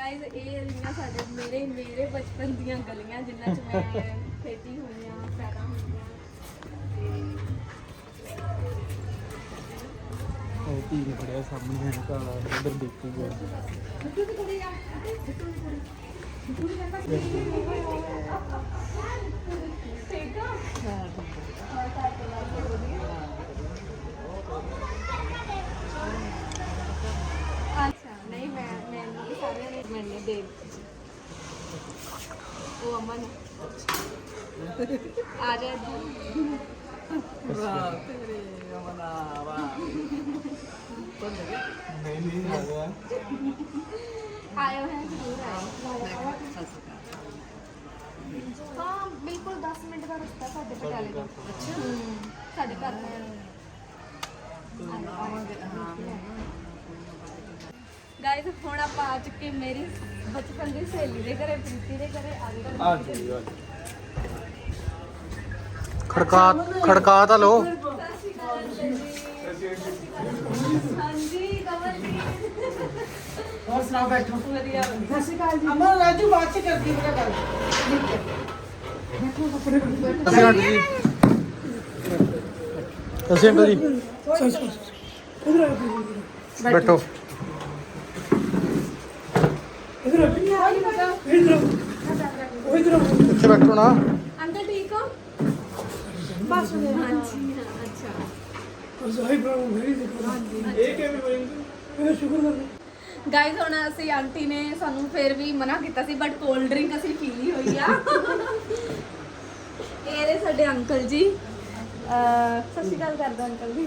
Guys ਇਹ ਰਹੀਆਂ ਸਾਡੇ ਮੇਰੇ ਮੇਰੇ ਬਚਪਨ ਦੀਆਂ ਗਲੀਆਂ ਜਿਨ੍ਹਾਂ 'ਚ ਮੈਂ ਖੇਡੀ ਹੋਈ ਆ ਪੈਦਾ ਹੋਈ ਆ ਉਹ ਧੀ ਨੇ ਫੜਿਆ ਸਾਹਮਣੇ ਹੈ। ਕਾਲਾ ਉਧਰ ਦੇਖੂਗਾ ਠੀਕ ਆ ਅੱਛਾ ਨਹੀਂ ਮੈਂ ਮੈਨੂੰ ਦੇ। ਉਹ ਅਮਨ ਆ ਜਾ ਵਾਹ ਤੇਰੇ ਅਮਨਾ ਵਾਹ ਨਹੀਂ ਨਹੀਂ ਲੱਗਿਆ ਆਇਓ ਹੈ ਜ਼ਰੂਰ ਆਇਓ ਹਾਂ ਬਿਲਕੁਲ 10 ਮਿੰਟ ਦਾ ਰਸਤਾ ਸਾਡੇ ਪਟਿਆਲੇ ਦਾ। ਅੱਛਾ ਸਾਡੇ ਘਰ ਦਾ। ਗਾਇਸ ਹੁਣ ਆਪਾਂ ਆ ਚੁੱਕੇ ਮੇਰੀ ਬਚਪਨ ਦੀ ਸਹੇਲੀ ਦੇ ਘਰੇ ਪ੍ਰੀਤੀ ਦੇ ਘਰੇ ਆ ਗਏ ਆ ਜੀ ਆ ਖੜਕਾ ਖੜਕਾ ਤਾਂ ਲੋ ਸਤਿ ਸ਼੍ਰੀ ਅਕਾਲ ਜੀ। ਹਾਂਜੀ ਕਮਲ ਜੀ। ਹੋਰ ਸੁਣਾਓ ਬੈਠੋ। ਵਧੀਆ। ਸਤਿ ਸ਼੍ਰੀ ਅਕਾਲ ਜੀ। ਅਮਰ ਰਾਜੂ ਬਾਅਦ ਚ ਕਰਦੀ ਮੇਰਾ ਗੱਲ। ਅਸੀਂ ਆਂਟੀ ਜੀ। ਅਸੀਂ ਅੰਕਲ ਜੀ। ਬੈਠੋ। ਇੱਥੇ ਬੈਠੋ ਨਾ। ਅੰਕਲ ਠੀਕ ਹੋ? ਬਸ ਹਾਂਜੀ ਹਾਂ ਅੱਛਾ ਗਾਇਸ ਹੁਣ ਅਸੀਂ ਆਂਟੀ ਨੇ ਸਾਨੂੰ ਫਿਰ ਵੀ ਮਨਾ ਕੀਤਾ ਸੀ ਬਟ ਕੋਲਡ ਡਰਿੰਕ ਅਸੀਂ ਪੀ ਲਈ ਹੋਈ ਆ। ਇਹ ਨੇ ਸਾਡੇ ਅੰਕਲ ਜੀ। ਅਹ ਸਤਿ ਸ਼੍ਰੀ ਅਕਾਲ ਕਰ ਦੋ ਅੰਕਲ ਜੀ।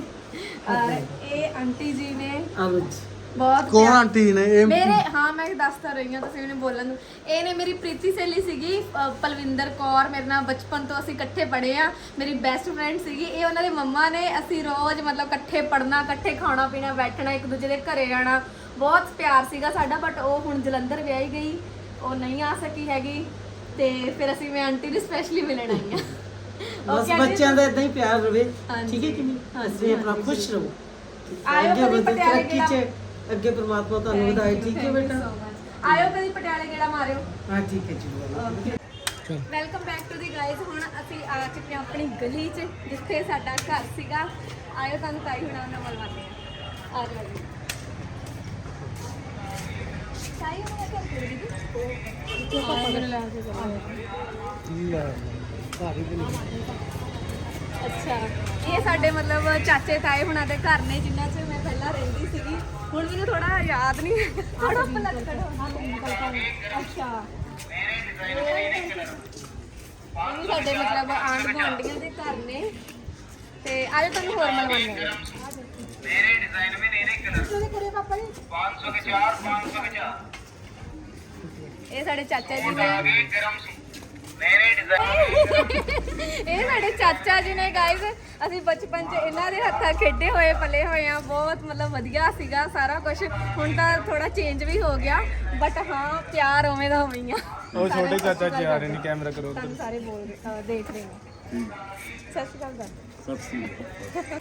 ਅਹ ਇਹ ਆਂਟੀ ਜੀ ਨੇ ਆਵਜ ਬਹੁਤ ਕੌਣ ਪਿਆਰ- ਆਂਟੀ ਨੇ ਇਹ ਮੇਰੇ ਹਾਂ ਮੈਂ ਦੱਸ ਤਾਂ ਰਹੀ ਹਾਂ ਤੁਸੀਂ ਮੈਨੂੰ ਬੋਲਣ ਨੂੰ। ਇਹ ਨੇ ਮੇਰੀ ਪ੍ਰੀਤੀ ਸਹੇਲੀ ਸੀਗੀ ਅ, ਪਲਵਿੰਦਰ ਕੌਰ। ਮੇਰੇ ਨਾਲ ਬਚਪਨ ਤੋਂ ਅਸੀਂ ਇਕੱਠੇ ਪੜ੍ਹੇ ਆ। ਮੇਰੀ ਬੈਸਟ ਫਰੈਂਡ ਸੀਗੀ। ਇਹ ਉਹਨਾਂ ਦੇ ਮੰਮਾ ਨੇ ਅਸੀਂ ਰੋਜ਼ ਮਤਲਬ ਇਕੱਠੇ ਪੜ੍ਹਨਾ ਇਕੱਠੇ ਖਾਣਾ ਪੀਣਾ ਬੈਠਣਾ ਇੱਕ ਦੂਜੇ ਦੇ ਘਰੇ ਜਾਣਾ ਬਹੁਤ ਪਿਆਰ ਸੀਗਾ ਸਾਡਾ ਬਟ ਉਹ ਹੁਣ ਜਲੰਧਰ ਵਿਆਹੀ ਗਈ। ਉਹ ਨਹੀਂ ਆ ਸਕੀ ਹੈਗੀ। ਤੇ ਫਿਰ ਅਸੀਂ ਮੈਂ ਆਂਟੀ ਨੂੰ ਸਪੈਸ਼ਲੀ ਮਿਲਣ ਆਈ ਆ ਬਸ ਬੱਚਿਆਂ ਦਾ ਇਦਾਂ ਹੀ ਪਿਆਰ ਰਵੇ। ਹਾਂਜੀ। ਠੀਕ ਹੈ ਕਿ ਨਹੀਂ? ਹਾਂਜੀ, ਅਸੀਂ ਆਪਣਾ ਖੁਸ਼ ਰਹੋ। ਆਇਓ ਕਦੀ ਪਟਿਆਲੇ ਤਰੱਕੀ ਚ ਅੱਗੇ ਪ੍ਰਮਾਤਮਾ ਤੁਹਾਨੂੰ ਵਧਾਏ। ਠੀਕ ਹੈ ਬੇਟਾ. ਆਇਓ ਕਦੀ ਪਟਿਆਲੇ ਗੇੜਾ ਮਾਰਿਓ? ਹਾਂ ਠੀਕ ਹੈ ਜੀ welcome back to the guys ਹੁਣ ਅਸੀਂ ਆ ਚੁੱਕੇ ਹਾਂ ਆਪਣੀ ਗਲੀ 'ਚ ਜਿੱਥੇ ਸਾਡਾ ਘਰ ਸੀਗਾ। ਆਇਓ ਤੁਹਾਨੂੰ ਤਾਈ ਹੁਣਾਂ ਨਾਲ ਮਿਲਵਾਉਂਦੇ ਆ ਆ ਜਾਓ ਜੀ। ਤਾਈ ਹੁਣਾਂ ਦਾ ਘਰ ਕਿਹੜੀ ਦੀ ਜੋ? ਪਾਪਾ ਨੇ ਲਾ ਕੇ ਅੱਛਾ। ਇਹ ਸਾਡੇ ਮਤਲਬ ਚਾਚੇ ਤਾਏ ਹੁਣਾਂ ਦੇ ਘਰ ਨੇ ਜਿਨ੍ਹਾਂ 'ਚ ਮੈਂ ਪਹਿਲਾਂ ਰਹਿੰਦੀ ਸੀਗੀ ਹੁਣ ਮੈਨੂੰ ਥੋੜਾ ਯਾਦ ਨਹੀਂ ਥੋੜਾ ਪਲੱਕੜ ਅੱਛਾ ਇਹ ਵੀ ਸਾਡੇ ਮਤਲਬ ਆਂਢ ਗੁਆਂਢੀਆਂ ਦੇ ਘਰ ਨੇ ਤੇ ਅੱਜ ਤੁਹਾਨੂੰ ਹੋਰ ਮਿਲਵਾਉਂਦੇ ਆ मेरे डिजाइन में नहीं कलर ਕਿਹੜੇ ਕਰੇ ਪਾਪਾ ਜੀ पाँच सौ के चार पाँच सौ के चार ਇਹ ਸਾਡੇ ਚਾਚਾ ਜੀ ਨੇ आगे गरम सी ਇਹ ਸਾਡੇ ਚਾਚਾ ਜੀ ਨੇ ਗਾਇਸ ਅਸੀਂ ਬਚਪਨ 'ਚ ਇਹਨਾਂ ਦੇ ਹੱਥਾਂ ਖੇਡੇ ਹੋਏ ਪਲੇ ਹੋਏ ਆ। ਬਹੁਤ ਮਤਲਬ ਵਧੀਆ ਸੀਗਾ ਸਾਰਾ ਕੁਝ ਹੁਣ ਤਾਂ ਥੋੜਾ ਚੇਂਜ ਵੀ ਹੋ ਗਿਆ। ਬਟ ਹਾਂ ਪਿਆਰ ਉਵੇਂ ਦਾ ਉਵੇਂ ਆ। ਉਹ ਛੋਟੇ ਚਾਚਾ ਜੀ ਆ ਰਹੇ ਨੇ ਕੈਮਰਾ ਕਰੋ ਤੁਹਾਨੂੰ ਸਾਰੇ ਬੋਲ ਰਹੇ ਦੇਖ ਰਹੇ ਨੇ। ਸਤਿ ਸ਼੍ਰੀ ਅਕਾਲ ਸਤਿ ਸ਼੍ਰੀ ਅਕਾਲ।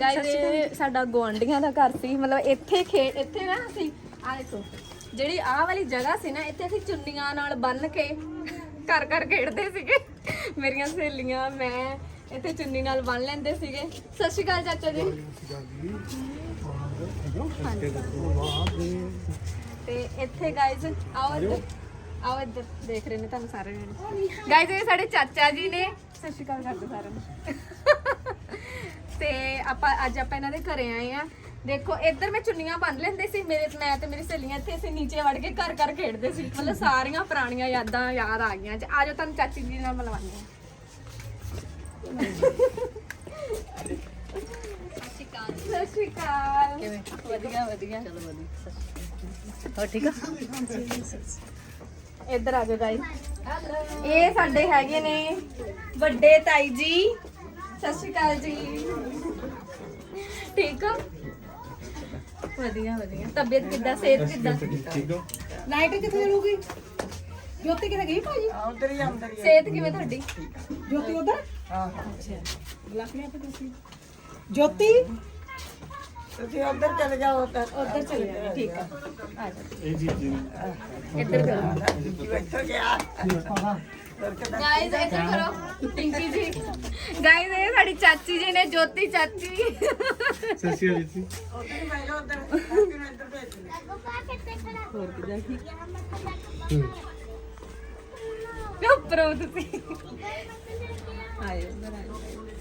ਗਾਇਸ ਸਾਡਾ ਗੁਆਂਢੀਆਂ ਦਾ ਘਰ ਸੀ, ਮਤਲਬ ਇੱਥੇ ਖੇ ਇੱਥੇ ਨਾ ਅਸੀਂ, ਆ ਦੇਖੋ, ਜਿਹੜੀ ਆਹ ਵਾਲੀ ਜਗ੍ਹਾ ਸੀ ਨਾ, ਇੱਥੇ ਅਸੀਂ ਚੁੰਨੀਆਂ ਨਾਲ ਬੰਨ ਕੇ ਘਰ ਘਰ ਖੇਡਦੇ ਸੀਗੇ। ਮੇਰੀਆਂ ਸਹੇਲੀਆਂ, ਮੈਂ ਇੱਥੇ ਚੁੰਨੀ ਨਾਲ ਬੰਨ ਲੈਂਦੇ ਸੀਗੇ। ਸਤਿ ਸ਼੍ਰੀ ਅਕਾਲ ਚਾਚਾ ਜੀ। ਤੇ ਇੱਥੇ ਗਾਇਜ਼ ਆਓ ਆਓ ਇੱਧਰ ਦੇਖ ਰਹੇ ਨੇ ਤੁਹਾਨੂੰ ਸਾਰੇ ਜਣੇ ਗਾਇਜ਼ ਇਹ ਸਾਡੇ ਚਾਚਾ ਜੀ ਨੇ। ਸਤਿ ਸ਼੍ਰੀ ਅਕਾਲ ਕਰਦੇ ਸਾਰਿਆਂ ਨੂੰ। ਤੇ ਆਪਾਂ ਅੱਜ ਆਪਾਂ ਇਹਨਾਂ ਦੇ ਘਰੇ ਆਏ ਆ। ਦੇਖੋ ਇੱਧਰ ਮੈਂ ਚੁੰਨੀਆਂ ਬੰਨ ਲੈਂਦੇ ਸੀ। ਮੇਰੇ ਮੈਂ ਤੇ ਮੇਰੀ ਸਹੇਲੀਆਂ ਇੱਥੇ ਅਸੀਂ ਨੀਚੇ ਵੜ ਕੇ ਘਰ ਘਰ ਖੇਡਦੇ ਸੀ। ਮਤਲਬ ਸਾਰੀਆਂ ਪੁਰਾਣੀਆਂ ਯਾਦਾਂ ਯਾਦ ਆ ਗਈਆਂ। ਅੱਜ ਆਜੋ ਤੁਹਾਨੂੰ ਚਾਚੀ ਜੀ ਨਾਲ ਮਿਲਵਾਉਂਦੇ ਆ ਸਤਿ ਸ਼੍ਰੀ ਅਕਾਲ। ਵਧੀਆ ਵਧੀਆ। ਚਲੋ ਵਧੀਆ। ਹੋ? ਠੀਕ ਆ ਇੱਧਰ ਆ ਜਾਓ ਗਾਇਸ ਇਹ ਸਾਡੇ ਹੈਗੇ ਨੇ ਵੱਡੇ ਤਾਈ ਜੀ। ਸਤਿ ਸ਼੍ਰੀ ਅਕਾਲ ਜੀ। ਠੀਕ ਹੋ? ਵਧੀਆ ਵਧੀਆ। ਤਬੀਅਤ ਕਿੱਦਾਂ ਸਿਹਤ ਕਿੱਦਾਂ? ਠੀਕ ਹੋ? ਲਾਈਟ ਕਿੱਥੇ ਰਹੂਗੀ ਜੋਤੀ ਕਿਥੇ ਗਈ ਭਾਜੀ? ਉਧਰ ਹੀ ਅੰਦਰ ਹੀ ਸਿਹਤ ਕਿਵੇਂ ਤੁਹਾਡੀ? ਜੋਤੀ ਉਧਰ? ਹਾਂ। ਬੁਲਾ ਲਿਆ ਤੁਸੀਂ। ਜੋਤੀ? ਤੁਸੀਂ ਉਧਰ ਚਲੇ ਜਾਓ ਉਧਰ ਉੱਧਰ ਚਲੇ ਜਾਓ ਠੀਕ ਆ ਆ ਜਾ ਇਹ ਚੀਜ਼ ਨਹੀਂ ਇੱਧਰ ਕਰੋ ਬੈਠੋ ਗਿਆ ਗਾਇਜ਼ ਇੱਧਰ ਕਰੋ ਪਿੰਕੀ ਜੀ ਗਾਇਜ਼ ਇਹ ਸਾਡੀ ਚਾਚੀ ਜੀ ਨੇ ਜੋਤੀ ਚਾਚੀ ਸਤਿ ਸ਼੍ਰੀ ਅਕਾਲ ਜੀ ਉਧਰ ਹੀ ਬੈਠੋ ਉਧਰ ਕਿਉਂ ਇੱਧਰ ਭੇਜ ਉੱਪਰੋਂ ਤੁਸੀਂ ਆਇਓ ਇੱਧਰ ਆਇਓ ਓ ਸੇਮ ਟੂ ਸੇਮ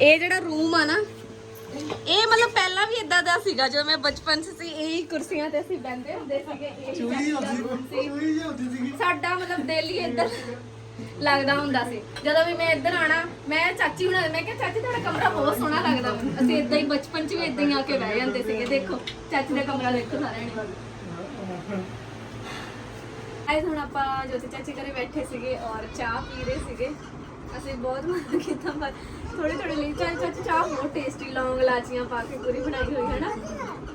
ਇਹ ਜਿਹੜਾ ਰੂਮ ਆ ਨਾ ਇਹ ਮਤਲਬ ਪਹਿਲਾਂ ਵੀ ਇਦਾਂ ਦਾ ਸੀਗਾ ਜਦੋਂ ਮੈਂ ਬਚਪਨ 'ਚ ਸੀ ਇਹੀ ਕੁਰਸੀਆਂ ਤੇ ਅਸੀਂ ਬੈੰਦੇ ਹੁੰਦੇ ਸੀਗੇ ਚੂਹੀ ਹੁੰਦੀ ਸੀ ਸਾਡਾ ਮਤਲਬ ਦਿਲ ਹੀ ਇੱਧਰ ਲੱਗਦਾ ਹੁੰਦਾ ਸੀ। ਜਦੋਂ ਵੀ ਮੈਂ ਇੱਧਰ ਆਣਾ ਮੈਂ ਚਾਚੀ ਹੁਣਾਂ ਮੈਂ ਕਿਹਾ, ਚਾਚੀ, ਤੁਹਾਡਾ ਕਮਰਾ ਬਹੁਤ ਸੋਹਣਾ ਲੱਗਦਾ। ਵਾ। ਅਸੀਂ ਇਦਾਂ ਹੀ ਬਚਪਨ 'ਚ ਵੀ ਇਦਾਂ ਹੀ ਆ ਕੇ ਬਹਿ ਜਾਂਦੇ ਸੀਗੇ। ਦੇਖੋ, ਚਾਚੀ ਦਾ ਕਮਰਾ ਦੇਖੋ ਸਾਰਿਆਂ ਨੇ ਅੱਜ ਹੁਣ ਆਪਾਂ ਜੋਤੀ ਚਾਚੀ ਘਰੇ ਬੈਠੇ ਸੀਗੇ ਔਰ ਚਾਹ ਪੀ ਰਹੇ ਸੀਗੇ। ਅਸੀਂ ਬਹੁਤ ਮਜ਼ਾ ਕੀਤਾ, ਪਰ ਥੋੜੀ ਥੋੜੀ ਲਈ ਚਾਹ ਚਾਚੀ, ਚਾਹ ਬਹੁਤ ਟੇਸਟੀ ਲੌਂਗ ਲਾਚੀਆਂ ਪਾ ਕੇ ਪੂਰੀ ਬਣਾਈ ਹੋਈ ਹੈ ਨਾ।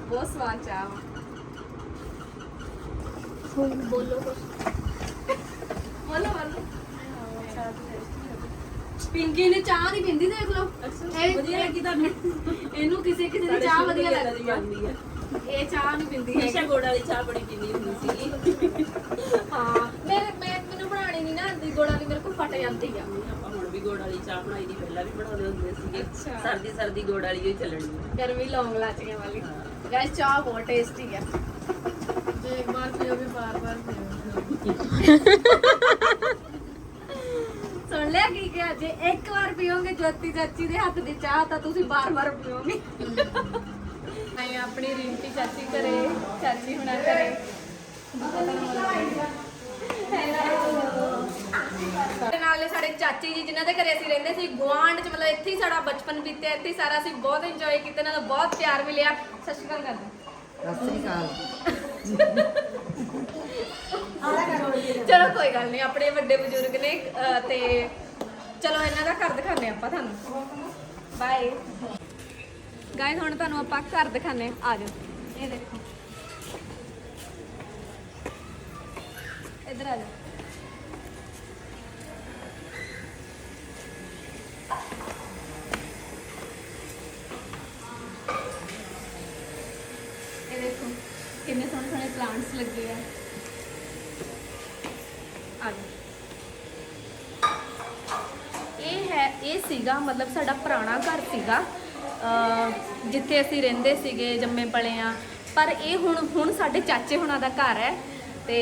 ਬਹੁਤ ਸਵਾਦ ਚਾਹ ਵਾ। ਬੋਲੋ ਕੁਛ। ਬੋਲੋ ਬੋਲੋ। ਪਿੰਕੀ ਨੇ ਚਾਹ ਨਹੀਂ ਪੀਂਦੀ ਦੇਖ ਲਓ। ਇਹ ਵਧੀਆ ਲੱਗੀ ਤੁਹਾਨੂੰ। ਇਹਨੂੰ ਕਿਸੇ ਕਿਸੇ ਦੀ ਚਾਹ ਵਧੀਆ ਲੱਗਦੀ ਆ। ਇਹ ਚਾਹ ਨਹੀਂ ਪੀਂਦੀ ਹੈ ਗੋੜ ਵਾਲੀ ਚਾਹ ਬੜੀ ਪੀਂਦੀ ਹੁੰਦੀ ਸੀਗੀ। ਹਾਂ ਮੈਂ ਮੈਂ ਮੈਨੂੰ ਬਣਾਣੀ ਨਹੀਂ ਨਾ ਆਂਦੀ ਗੋੜਾ ਦੀ ਮੇਰੇ ਕੋਲ ਫਟ ਜਾਂਦੀ ਆ। ਆਪਾਂ ਹੁਣ ਵੀ ਗੋੜ ਵਾਲੀ ਚਾਹ ਬਣਾਈ ਦੀ ਪਹਿਲਾਂ ਵੀ ਬਣਾਉਂਦੇ ਹੁੰਦੇ ਸੀਗੇ। ਸਰਦੀ ਸਰਦੀ ਗੋੜ ਵਾਲੀ ਹੀ ਚੱਲਣੀ ਗਰਮੀ ਲੌਂਗ ਲਾਚੀਆਂ ਵਾਲੀ। ਗਾਇਸ ਚਾਹ ਬਹੁਤ ਟੇਸਟੀ ਆ। ਜੇ ਇੱਕ ਵਾਰ ਪੀਓਗੇ ਬਾਰ ਬਾਰ ਸੁਣ ਕਿਹਾ ਜੇ ਇੱਕ ਵਾਰ ਪੀਓਗੇ ਜੋਤੀ ਚਾਚੀ ਦੇ ਹੱਥ ਦੀ ਚਾਹ ਤਾਂ ਤੁਸੀਂ ਬਾਰ ਬਾਰ ਪੀਓਗੇ। ਆਈ ਆਪਣੀ ਰਿੰਪੀ ਚਾਚੀ ਘਰੇ ਚਾਚੀ ਹੁਣਾਂ ਘਰੇ। ਤੇ ਨਾਲੇ ਸਾਡੇ ਚਾਚੀ ਜੀ ਜਿਨ੍ਹਾਂ ਦੇ ਘਰੇ ਅਸੀਂ ਰਹਿੰਦੇ ਸੀ ਗੁਆਂਢ ਚ ਮਤਲਬ ਇੱਥੇ ਹੀ ਸਾਡਾ ਬਚਪਨ ਬੀਤਿਆ ਇੱਥੇ ਹੀ ਸਾਰਾ ਅਸੀਂ ਬਹੁਤ ਇੰਜੋਏ ਕੀਤਾ ਇਹਨਾਂ ਦਾ ਬਹੁਤ ਪਿਆਰ ਮਿਲਿਆ। ਸਤਿ ਸ਼੍ਰੀ ਅਕਾਲ ਕਰਦੇ ਸਤਿ ਸ੍ਰੀ ਅਕਾਲ। ਚਲੋ ਕੋਈ ਗੱਲ ਨਹੀਂ ਆਪਣੇ ਵੱਡੇ ਬਜ਼ੁਰਗ ਨੇ ਅਹ ਤੇ ਚਲੋ ਇਹਨਾਂ ਦਾ ਘਰ ਦਿਖਾਣੇ ਆਪਾਂ ਤੁਹਾਨੂੰ। ਬਾਏ ਗਾਇਸ ਹੁਣ ਤੁਹਾਨੂੰ ਆਪਾਂ ਘਰ ਦਿਖਾਣੇ ਆ ਜਾਓ। ਇਹ ਦੇਖੋ। ਇੱਧਰ ਆ ਜਾਓ ਇਹ ਦੇਖੋ ਕਿੰਨੇ ਸੋਹਣੇ ਸੋਹਣੇ ਪਲਾਂਟਸ ਲੱਗੇ ਆ ਆ ਜਾਓ। ਇਹ ਹੈ ਇਹ ਸੀਗਾ ਮਤਲਬ ਸਾਡਾ ਪੁਰਾਣਾ ਘਰ ਸੀਗਾ। ਜਿੱਥੇ ਅਸੀਂ ਰਹਿੰਦੇ ਸੀਗੇ, ਜੰਮੇ ਪਲੇ ਆ। ਪਰ ਇਹ ਹੁਣ ਹੁਣ ਸਾਡੇ ਚਾਚੇ ਹੁਣਾਂ ਦਾ ਘਰ ਹੈ ਤੇ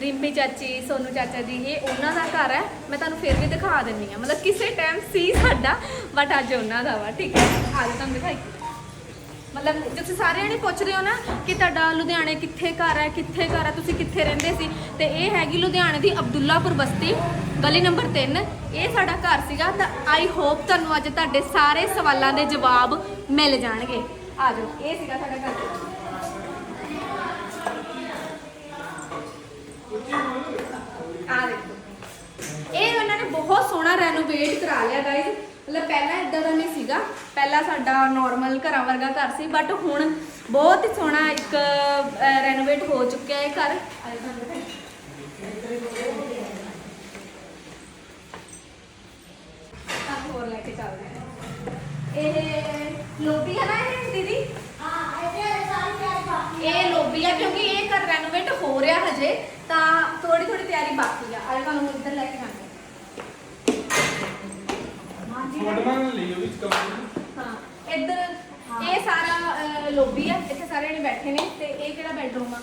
ਰਿੰਪੀ ਚਾਚੀ, ਸੋਨੂ ਚਾਚਾ ਜੀ, ਇਹ ਉਹਨਾਂ ਦਾ ਘਰ ਹੈ। ਮੈਂ ਤੁਹਾਨੂੰ ਫਿਰ ਵੀ ਦਿਖਾ ਦਿੰਨੀ ਆ। ਮਤਲਬ ਕਿਸੇ ਟਾਈਮ ਸੀ ਸਾਡਾ ਬਟ ਅੱਜ ਉਹਨਾਂ ਦਾ ਵਾ, ਠੀਕ ਹੈ। ਅੱਜ ਤੁਹਾਨੂੰ ਦਿਖਾਈ। ਮਤਲਬ ਜੇ ਤੁਸੀਂ ਸਾਰਿਆਂ ਨੇ ਪੁੱਛ ਰਹੇ ਹੋ ਨਾ ਕਿ ਤੁਹਾਡਾ ਲੁਧਿਆਣੇ ਕਿੱਥੇ ਘਰ ਹੈ, ਕਿੱਥੇ ਘਰ ਹੈ, ਤੁਸੀਂ ਕਿੱਥੇ ਰਹਿੰਦੇ ਸੀ? ਤੇ ਇਹ ਹੈਗੀ ਲੁਧਿਆਣੇ ਦੀ ਅਬਦੁੱਲਾਪੁਰ ਬਸਤੀ। ਗਲੀ ਨੰਬਰ 3 ਇਹ ਸਾਡਾ ਘਰ ਸੀਗਾ ਤਾਂ ਆਈ ਹੋਪ ਤੁਹਾਨੂੰ ਅੱਜ ਤੁਹਾਡੇ ਸਾਰੇ ਸਵਾਲਾਂ ਦੇ ਜਵਾਬ ਮਿਲ ਜਾਣਗੇ। ਆ ਜਾਓ ਇਹ ਸੀਗਾ ਸਾਡਾ ਘਰ। ਆ ਦੇਖੋ। ਇਹ ਉਹਨਾਂ ਨੇ ਬਹੁਤ ਸੋਹਣਾ ਰੈਨੋਵੇਟ ਕਰਾ ਲਿਆ ਗਾਇਜ਼ ਮਤਲਬ ਪਹਿਲਾਂ ਇਦਾਂ ਦਾ ਨਹੀਂ ਸੀਗਾ। ਪਹਿਲਾਂ ਸਾਡਾ ਨਾਰਮਲ ਘਰਾਂ ਵਰਗਾ ਘਰ ਸੀ ਬਟ ਹੁਣ ਬਹੁਤ ਹੀ ਸੋਹਣਾ ਇੱਕ ਰੈਨੋਵੇਟ ਹੋ ਚੁੱਕਿਆ ਹੈ ਘਰ ਆਹ ਤੁਹਾਨੂੰ ਦਿਖਾਈ। ਆਹ ਹੋਰ ਲੈ ਕੇ ਚੱਲਦੇ ਹਾਂ ਇਹ ਲੋਬੀ ਹੈ ਨਾ ਇਹ ਦੀਦੀ? ਇਹ ਲੋਬੀ ਆ ਕਿਉਂਕਿ ਇਹ ਘਰ ਰੈਨੋਵੇਟ ਹੋ ਰਿਹਾ ਹਜੇ ਤਾਂ ਥੋੜੀ ਥੋੜੀ ਤਿਆਰੀ ਬਾਕੀ ਆ। ਅੱਜ ਤੁਹਾਨੂੰ ਇੱਧਰ ਲੈ ਕੇ ਆਉਂਦੇ ਫੋਟੋਆਂ ਲਈ ਉਹ ਵਿੱਚ ਕਮਰੇ ਹਾਂ ਇੱਧਰ ਇਹ ਸਾਰਾ ਲੋਬੀ ਆ ਇੱਥੇ ਸਾਰੇ ਜਣੇ ਬੈਠੇ ਨੇ ਤੇ ਇਹ ਕਿਹੜਾ ਬੈਡਰੂਮ ਆ?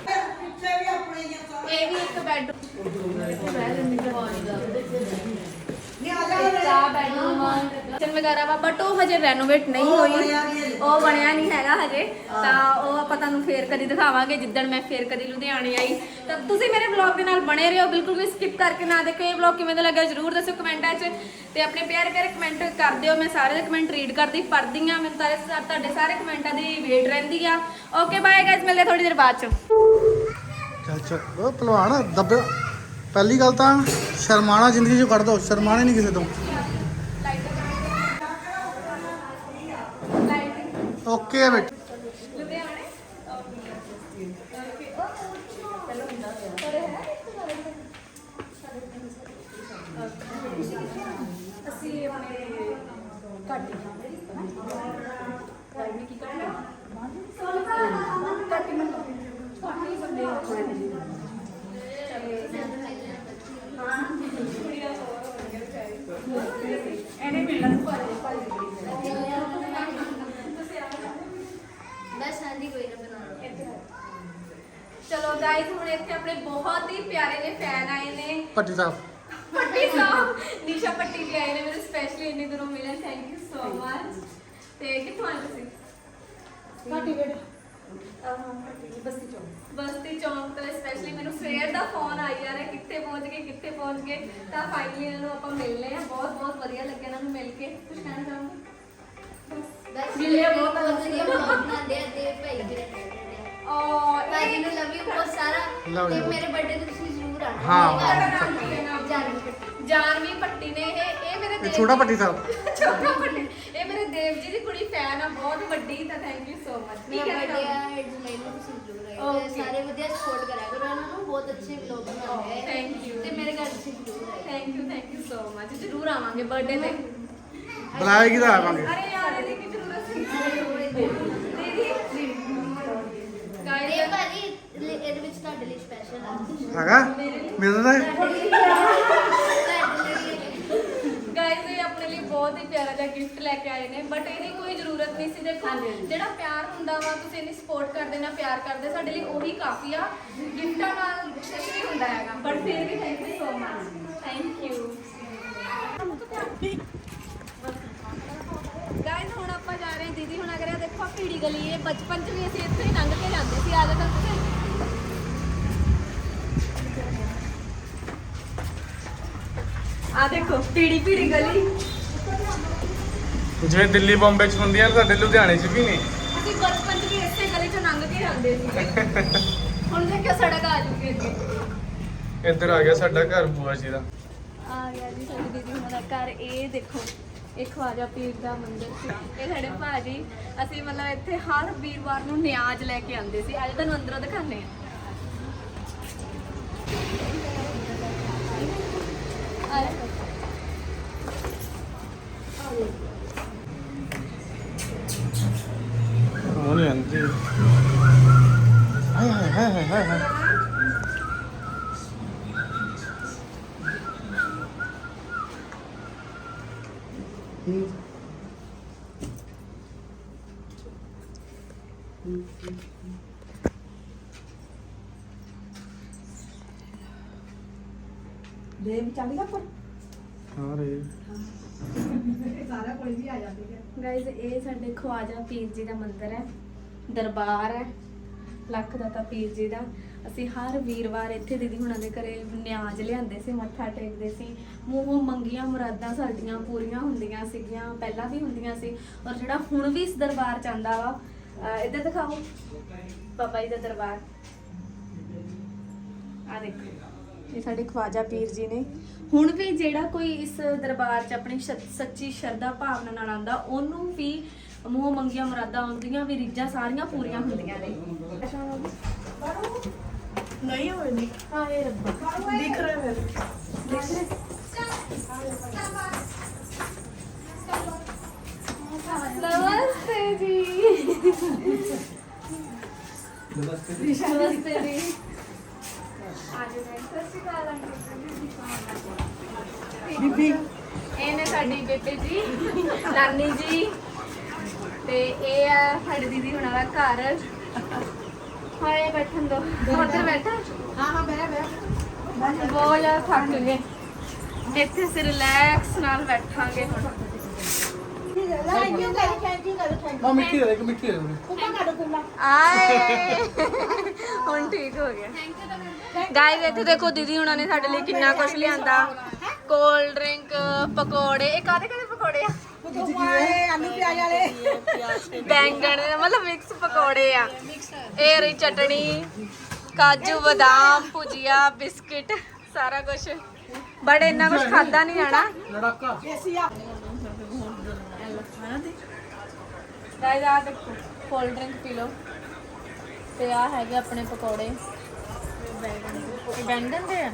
ਪਿੱਛੇ ਵੀ ਆਪਣੇ ਹੀ ਆ ਇਹ ਵੀ ਇੱਕ ਬੈਡਰੂਮ ਦਾ ਬੈਡਰੂਮ ਕਿਚਨ ਵਗੈਰਾ ਵਾ ਬਟ ਉਹ ਹਜੇ ਰੈਨੋਵੇਟ ਨਹੀਂ ਹੋਈ। ਉਹ ਬਣਿਆ ਨਹੀਂ ਹੈਗਾ ਹਜੇ। ਤਾਂ ਉਹ ਆਪਾਂ ਤੁਹਾਨੂੰ ਫੇਰ ਕਦੀ ਦਿਖਾਵਾਂਗੇ ਜਿੱਦਣ ਮੈਂ ਫੇਰ ਕਦੀ ਲੁਧਿਆਣੇ ਆਈ। ਤਾਂ ਤੁਸੀਂ ਮੇਰੇ ਵਲੌਗ ਦੇ ਨਾਲ ਬਣੇ ਰਹੋ ਬਿਲਕੁਲ ਵੀ ਸਕਿਪ ਕਰਕੇ ਨਾ ਦੇਖੋ ਇਹ ਵਲੌਗ ਕਿਵੇਂ ਦਾ ਲੱਗਾ ਜਰੂਰ ਦੱਸਿਓ ਕਮੈਂਟਾਂ 'ਚ। ਤੇ ਆਪਣੇ ਪਿਆਰੇ ਪਿਆਰੇ ਕਮੈਂਟ ਕਰ ਦਿਓ ਮੈਂ ਸਾਰੇ ਦੇ ਕਮੈਂਟ ਰੀਡ ਕਰਦੀ ਪੜ੍ਹਦੀ ਆ ਮੈਨੂੰ ਸਾਰੇ ਤੁਹਾਡੇ ਸਾਰੇ ਕਮੈਂਟਾਂ ਦੀ ਵੇਟ ਰਹਿੰਦੀ ਆ। ਓਕੇ ਬਾਏ ਗਾਇਸ ਮਿਲਦੇ ਥੋੜੀ ਦੇਰ ਬਾਅਦ 'ਚ। ਚੱਲ ਚੱਲ ਉਹ ਪਹਿਲਵਾਨ ਦੱਬੇ ਪਹਿਲੀ ਗੱਲ ਤਾਂ ਸ਼ਰਮਾਣਾ ਜ਼ਿੰਦਗੀ ਚੋਂ ਕੱਢ ਦੋ ਸ਼ਰਮਾਣੇ ਨਹੀਂ ਕਿਸੇ ਤੋਂ ਓਕੇ ਹੈ ਬੇਟਾ ਲੁਧਿਆਣੇ ਅਸੀਂ ਆਪਣੇ ਘੱਟ ਰਾਈਡ ਕੀ ਕਰਨਾ ਘੱਟ ਮਿੰਟ ਘੱਟ ਹੀ ਬੰਦੇ ਇਹਨੇ ਮਿਲਣ ਭਾਜੀ ਭਾਜੀ ਬਸ ਆਂਦੀ ਕੋਈ ਨਾ ਬਣਾ ਚਲੋ ਗਾਇਸ ਹੁਣ ਇੱਥੇ ਆਪਣੇ ਬਹੁਤ ਹੀ ਪਿਆਰੇ ਨੇ ਫੈਨ ਆਏ ਨੇ ਪੱਟੀ ਸਾਹਿਬ। ਪੱਟੀ ਸਾਹਿਬ ਨਿਸ਼ਾ ਪੱਟੀ ਜੀ ਆਏ ਨੇ ਮੈਨੂੰ ਸਪੈਸ਼ਲੀ ਇੰਨੀ ਦੂਰੋਂ ਮਿਲੇ ਥੈਂਕ ਯੂ ਸੋ ਮਚ ਤੇ ਕਿੱਥੋਂ ਆਏ ਤੁਸੀਂ? ਘਾਟੀ ਵੇੜ ਬਸਤੀ ਚੌਂਕ। ਬਸਤੀ ਚੌਂਕ ਤੋਂ ਸਪੈਸ਼ਲੀ ਮੈਨੂੰ ਸਵੇਰ ਦਾ ਫੋਨ ਆਈ ਜਾ ਰਿਹਾ ਕਿੱਥੇ ਪਹੁੰਚ ਗਏ ਕਿੱਥੇ ਪਹੁੰਚ ਗਏ। ਤਾਂ ਫਾਈਨਲੀ ਇਹਨਾਂ ਨੂੰ ਆਪਾਂ ਮਿਲਨੇ ਆ। ਬਹੁਤ ਬਹੁਤ ਵਧੀਆ ਲੱਗਿਆ ਇਹਨਾਂ ਨੂੰ ਮਿਲ ਕੇ। ਕੁਝ ਕਹਿਣਾ ਚਾਹੋਗੇ? ਬਸ। ਮਿਲਿਆ ਬਹੁਤ ਬਹੁਤ ਵਧੀਆ ਬਣਾਉਂਦੇ ਆ ਤੇ ਭਾਈ ਨੇ। ਔਰ ਭਾਈ ਨੂੰ ਲਵ ਯੂ ਬਹੁਤ ਸਾਰਾ। Love ਤੇ you. ਮੇਰੇ ਬਰਥਡੇ ਤੇ ਤੁਸੀਂ ਜ਼ਰੂਰ ਆਣਾ ਹਾਂ। ਜਾਨਵੀ ਪੱਟੀ ਜਾਨਵੀ ਪੱਟੀ ਨੇ ਇਹ ਇਹ ਮੇਰੇ ਇਹ ਦੇਵ ਛੋਟਾ ਪੱਟੀ ਸਾਹਿਬ। ਛੋਟਾ ਪੱਟੀ ਇਹ ਮੇਰੇ ਦੇਵ ਜੀ ਦੀ ਕੁੜੀ ਫੈਨ ਆ ਬਹੁਤ ਵੱਡੀ ਤਾਂ ਥੈਂਕ ਯੂ ਸੋ ਮਚ ਮੇਰਾ ਬਰਥਡੇ ਆ ਜੁਲਾਈ ਨੂੰ ਤੁਸੀਂ ਜ਼ਰੂਰ ਆਇਓ। ਤੇ Okay. ਸਾਰੇ ਵਧੀਆ ਸਪੋਰਟ ਕਰਿਆ ਕਰੋ। ਇਹਨਾਂ ਨੂੰ ਬਹੁਤ ਅੱਛੇ ਵਲੌਗ ਬਣਾਉਂਦੇ ਆ। Thank you. ਤੇ ਮੇਰੇ ਘਰ ਤੁਸੀਂ ਜ਼ਰੂਰ ਆਇਓ। Thank you thank you so much ਜ਼ਰੂਰ ਆਵਾਂਗੇ ਬਰਥਡੇ ਤੇ। ਬੁਲਾਏਗੀ ਤਾਂ ਆਵਾਂਗੇ? ਅਰੇ ਯਾਰ ਇਹਦੀ ਕੀ ਜ਼ਰੂਰਤ ਸੀ ਦੀਦੀ ਇਹ ਗਾਇਸ ਭਾਜੀ ਲ- ਇਹਦੇ ਵਿੱਚ ਤੁਹਾਡੇ ਲਈ ਸਪੈਸ਼ਲ ਆ। ਹੈਗਾ? ਮਿਲਦਾ ਹੈ? ਤੁਹਾਡੇ ਲਈ ਗਾਇਸ ਇਹ ਆਪਣੇ ਲਈ ਬਹੁਤ ਹੀ ਪਿਆਰਾ ਜਿਹਾ ਗਿਫਟ ਲੈ ਕੇ ਆਏ ਨੇ ਬਟ ਇਹਦੀ ਕੋਈ ਜ਼ਰੂਰਤ ਨਹੀਂ ਸੀ। ਦੇਖੋ ਜਿਹੜਾ ਪਿਆਰ ਹੁੰਦਾ ਵਾ ਤੁਸੀਂ ਇਹਨੀ ਸਪੋਰਟ ਕਰਦੇ ਨਾ ਪਿਆਰ ਕਰਦੇ ਸਾਡੇ ਲਈ ਉਹੀ ਕਾਫੀ ਆ। ਗਿਫਟਾਂ ਨਾਲ ਕੁਝ ਨਹੀਂ ਹੁੰਦਾ ਹੈਗਾ। ਬਟ ਫਿਰ ਵੀ thank you so much thank you guys ਹੁਣ ਆਪਾਂ ਜਾ ਰਹੇ ਹਾਂ ਦੀਦੀ ਹੁਣ ਅਗਰ ਇਹ ਦੇਖੋ ਭੀੜੀ ਗਲੀ ਇਹ ਬਚਪਨ 'ਚ ਵੀ ਅਸੀਂ ਇੱਥੇ ਹੀ ਲੰਘ ਕੇ ਜਾਂਦੇ ਸੀ ਆਜਾ ਤਾਂ ਆ ਦੇਖੋ ਭੀੜੀ ਭੀੜੀ ਗਲੀ। ਜਿਵੇਂ ਦਿੱਲੀ ਬੰਬੇ ਚ ਹੁੰਦੀਆਂ ਸਾਡੇ ਲੁਧਿਆਣੇ ਚ ਵੀ ਨੇ। ਅਸੀਂ ਬਚਪਨ 'ਚ ਵੀ ਇਸੇ ਗਲੀ 'ਚੋਂ ਲੰਘ ਕੇ ਜਾਂਦੇ ਸੀ। ਹੁਣ ਦੇਖਿਓ ਸੜਕ ਆ ਚੁੱਕੀ ਹੈ ਇੱਧਰ ਆ ਗਿਆ ਸਾਡਾ ਘਰ ਬੂਆ ਜੀ ਦਾ। ਆ ਗਿਆ ਜੀ ਸਾਡੀ ਦੀਦੀ ਹੁਣਾਂ ਦਾ ਘਰ। ਇਹ ਦੇਖੋ ਇਹ ਖਵਾਜਾ ਪੀਰ ਦਾ ਮੰਦਿਰ ਸੀ। ਇਹ ਸਾਡੇ ਭਾਜੀ ਅਸੀਂ ਮਤਲਬ ਇੱਥੇ ਹਰ ਵੀਰਵਾਰ ਨੂੰ ਨਿਆਜ਼ ਲੈ ਕੇ ਆਉਂਦੇ ਸੀ। ਅੱਜ ਤੁਹਾਨੂੰ ਅੰਦਰੋਂ ਆ ਉਹ ਨਹੀਂ ਆਂਦੀ ਹਾਏ ਹਾਏ ਹਾਏ ਹਾਏ ਹਾਏ ਹੂੰ। ਦੇਵ ਚੱਲ ਗਿਆ ਪਰ ਹਾਂ ਰੇ ਸਾਰਾ ਕੋਲ ਵੀ ਆ ਜਾਂਦੇ ਹੈ ਗਾਇਜ਼ ਇਹ ਸਾਡੇ ਖਵਾਜਾ ਪੀਰ ਜੀ ਦਾ ਮੰਦਿਰ ਹੈ ਦਰਬਾਰ ਹੈ, ਲੱਖ ਦਾਤਾ ਪੀਰ ਜੀ ਦਾ। ਅਸੀਂ ਹਰ ਵੀਰਵਾਰ ਇੱਥੇ ਦੀਦੀ ਹੁਣਾਂ ਦੇ ਘਰੇ ਨਿਆਜ਼ ਲਿਆਂਦੇ ਸੀ, ਮੱਥਾ ਟੇਕਦੇ ਸੀ। ਮੂੰਹੋਂ ਮੰਗੀਆਂ ਮੁਰਾਦਾਂ ਸਾਡੀਆਂ ਪੂਰੀਆਂ ਹੁੰਦੀਆਂ ਸੀਗੀਆਂ, ਪਹਿਲਾਂ ਵੀ ਹੁੰਦੀਆਂ ਸੀ। ਔਰ ਜਿਹੜਾ ਹੁਣ ਵੀ ਇਸ ਦਰਬਾਰ ਚ ਆਂਦਾ ਵਾ ਇੱਧਰ ਦਿਖਾਓ। ਬਾਬਾ ਜੀ ਦਾ ਦਰਬਾਰ। ਆ ਦੇਖੋ, ਇਹ ਸਾਡੇ ਖਵਾਜਾ ਪੀਰ ਜੀ ਨੇ। ਹੁਣ ਵੀ ਜਿਹੜਾ ਕੋਈ ਇਸ ਦਰਬਾਰ 'ਚ ਆਪਣੀ ਸ਼- ਸੱਚੀ ਸ਼ਰਧਾ ਭਾਵਨਾ ਨਾਲ ਆਂਦਾ, ਉਹਨੂੰ ਵੀ ਮੂੰਹ ਮੰਗੀਆਂ ਮੁਰਾਦਾਂ ਆਉਂਦੀਆਂ ਵੀ ਰੀਝਾਂ ਸਾਰੀਆਂ ਪੂਰੀਆਂ ਹੁੰਦੀਆਂ ਨੇ। ਨਹੀਂ ਹੋਏ ਨਹੀਂ ਹਾਏ ਰੱਬਾ। ਦਿਖ ਰਿਹਾ ਮੇਰੇ ਨਮਸਤੇ ਜੀ। ਨਮਸਤੇ ਜੀ। ਅੱਜ ਮੈਂ ਸਤਿ ਸ਼੍ਰੀ ਅਕਾਲ ਆਂਟੀ ਬੀਬੀ। ਇਹ ਨੇ ਸਾਡੀ ਬੇਟੇ ਜੀ ਨਾਨੀ ਜੀ। ਤੇ ਇਹ ਆ ਸਾਡੀ ਦੀਦੀ ਹੁਣਾਂ ਦਾ ਘਰ। ਹਾਏ ਬੈਠਣ ਦੋ। ਉੱਧਰ ਬੈਠਾ। ਹਾਂ ਹਾਂ ਬਹਿ ਬਹਿ। ਬਹੁਤ ਜ਼ਿਆਦਾ ਥੱਕ ਗਏ। ਇੱਥੇ ਸੇ ਰਿਲੈਕਸ ਨਾਲ ਬੈਠਾਂਗੇ ਹੁਣ। ਥੈਂਕ ਯੂ ਕਰ ਥੈਂਕ ਯੂ ਕਰ ਥੈਂਕ ਆ ਮਿੱਠੀ ਦੇ ਦੇ ਇੱਕ ਮਿੱਠੀ ਦੇ ਦੇ ਆਏ। ਹੁਣ ਠੀਕ ਹੋ ਗਿਆ। ਗਾਇਜ਼ ਇੱਥੇ ਦੇਖੋ ਦੀਦੀ ਹੁਣਾਂ ਨੇ ਸਾਡੇ ਲਈ ਕਿੰਨਾ ਕੁਝ ਲਿਆਂਦਾ। ਕੋਲਡ ਡਰਿੰਕ ਪਕੌੜੇ। ਇਹ ਕਾਦੇ ਕਾਦੇ ਪਕੌੜੇ ਆ? ਆਏ ਆਲੂ ਪਿਆਜ਼ ਵਾਲੇ ਬੈਂਗਣ ਦੇ ਮਤਲਬ ਮਿਕਸ ਪਕੌੜੇ ਆ। ਇਹ ਰਹੀ ਚਟਣੀ ਕਾਜੂ ਬਦਾਮ ਭੁਜੀਆ ਬਿਸਕਿਟ ਸਾਰਾ ਕੁਝ ਬਟ ਇੰਨਾ ਕੁਝ ਖਾਦਾ ਨਹੀਂ ਜਾਣਾ। ਲੜਾਕਾ ਦੇਸੀ ਆ ਗਾਇਸ ਆ ਦੇਖੋ ਕੋਲਡ ਡਰਿੰਕ ਪੀ ਲਓ। ਤੇ ਆ ਹੈਗੇ ਆਪਣੇ ਪਕੌੜੇ। ਇਹ ਬੈਂਗਣ ਦੇ ਆ।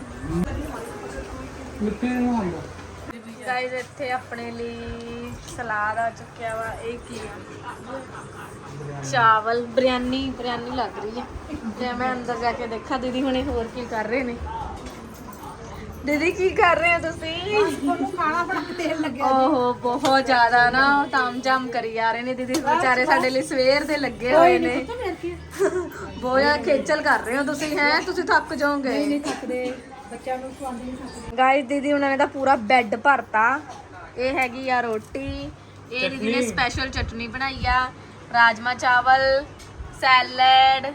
ਮਿੱਠੇ ਨੂੰ ਆਉਂਦਾ। ਗਾਇਸ ਇੱਥੇ ਆਪਣੇ ਲਈ ਸਲਾਦ ਆ ਚੁੱਕਿਆ ਵਾ ਇਹ ਕੀ ਆ? ਚਾਵਲ ਬਿਰਿਆਨੀ ਬਿਰਿਆਨੀ ਲੱਗ ਰਹੀ ਹੈ ਤੇ ਮੈਂ ਅੰਦਰ ਜਾ ਕੇ ਦੇਖਾਂ ਦੀਦੀ ਹੁਣੇ ਹੋਰ ਕੀ ਕਰ ਰਹੇ ਨੇ। ਦੀਦੀ ਕੀ ਕਰ ਰਹੇ ਹੋ ਤੁਸੀਂ? ਤੁਹਾਨੂੰ ਖਾਣਾ ਬਣਾ ਕੇ ਦੇਣ ਲੱਗੇ ਓਹੋ ਬਹੁਤ ਜ਼ਿਆਦਾ ਨਾ ਤਾਮਝਾਮ ਕਰੀ ਜਾ ਰਹੇ ਨੇ ਦੀਦੀ। ਵਿਚਾਰੇ ਸਾਡੇ ਲਈ ਸਵੇਰ ਦੇ ਲੱਗੇ ਹੋਏ ਨੇ ਬਹੁਤ ਜ਼ਿਆਦਾ ਖੇਚਲ ਕਰ ਰਹੇ ਹੋ ਤੁਸੀਂ ਹੈ? ਤੁਸੀਂ ਥੱਕ ਜਾਓਗੇ। ਨਹੀਂ ਥੱਕਦੇ। ਬੱਚਿਆਂ ਨੂੰ ਖਵਾਉਂਦੇ ਨਹੀਂ ਥੱਕਦੇ ਗਾਇਸ ਦੀਦੀ ਉਹਨਾਂ ਨੇ ਤਾਂ ਪੂਰਾ ਬੈੱਡ ਭਰਤਾ। ਇਹ ਹੈਗੀ ਆ ਰੋਟੀ। ਇਹ ਦੀਦੀ ਨੇ ਸਪੈਸ਼ਲ ਚਟਨੀ ਬਣਾਈ ਆ। ਰਾਜਮਾ ਚਾਵਲ ਸੈਲਡ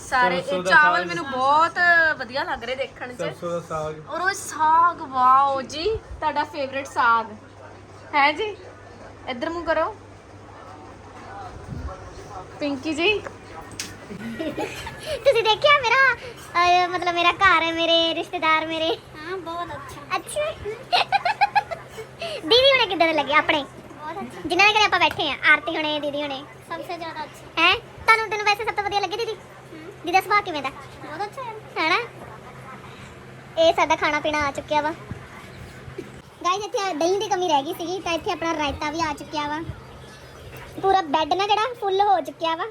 ਸਾਰੇ ਇਹ ਚਾਵਲ ਮੈਨੂੰ ਬਹੁਤ ਵਧੀਆ ਲੱਗ ਰਹੇ ਦੇਖਣ 'ਚ। ਸਰਸੋਂ ਦਾ ਸਾਗ। ਔਰ ਉਹ ਸਾਗ ਵਾਓ ਜੀ ਤੁਹਾਡਾ ਫੇਵਰਿਟ ਸਾਗ। ਹੈ ਜੀ? ਇੱਧਰ ਮੂੰਹ ਕਰੋ। ਪਿੰਕੀ ਜੀ। ਤੁਸੀਂ ਦੇਖਿਆ ਮੇਰਾ ਅਹ, ਮਤਲਬ ਮੇਰਾ ਘਰ ਹੈ ਮੇਰੇ ਰਿਸ਼ਤੇਦਾਰ ਮੇਰੇ। ਹਾਂ ਬਹੁਤ ਅੱਛਾ। ਅੱਛਾ। ਦੀਦੀ ਹੁਣੇ ਕਿੱਦਾਂ ਦੇ ਲੱਗੇ? ਆਪਣੇ। ਬਹੁਤ ਅੱਛਾ। ਜਿਨ੍ਹਾਂ ਦੇ ਘਰੇ ਆਪਾਂ ਬੈਠੇ ਆ ਆਰਤੀ ਹੁਣੇ ਦੀਦੀ ਹੁਣੇ। ਸਭ ਤੋਂ ਜ਼ਿਆਦਾ ਅੱਛਾ। ਹੈ? ਤੁਹਾਨੂੰ ਤੈਨੂੰ ਵੈਸੇ ਸਭ ਤੋਂ ਵਧੀਆ ਲੱਗੇ ਦੀਦੀ? ਦੀਦੀ ਦਾ ਸੁਭਾਅ ਕਿਵੇਂ ਦਾ? ਬਹੁਤ ਅੱਛਾ ਹੈ। ਹੈਨਾ? ਇਹ ਸਾਡਾ ਖਾਣਾ ਪੀਣਾ ਆ ਚੁੱਕਿਆ ਵਾ। ਗਾਇਸ ਇੱਥੇ ਦਹੀਂ ਦੀ ਕਮੀ ਰਹਿ ਗਈ ਸੀਗੀ ਤਾਂ ਇੱਥੇ ਆਪਣਾ ਰਾਇਤਾ ਵੀ ਆ ਚੁੱਕਿਆ ਵਾ। ਪੂਰਾ ਬੈੱਡ ਨਾ ਜਿਹੜਾ ਫੁੱਲ ਹੋ ਚੁੱਕਿਆ ਵਾ।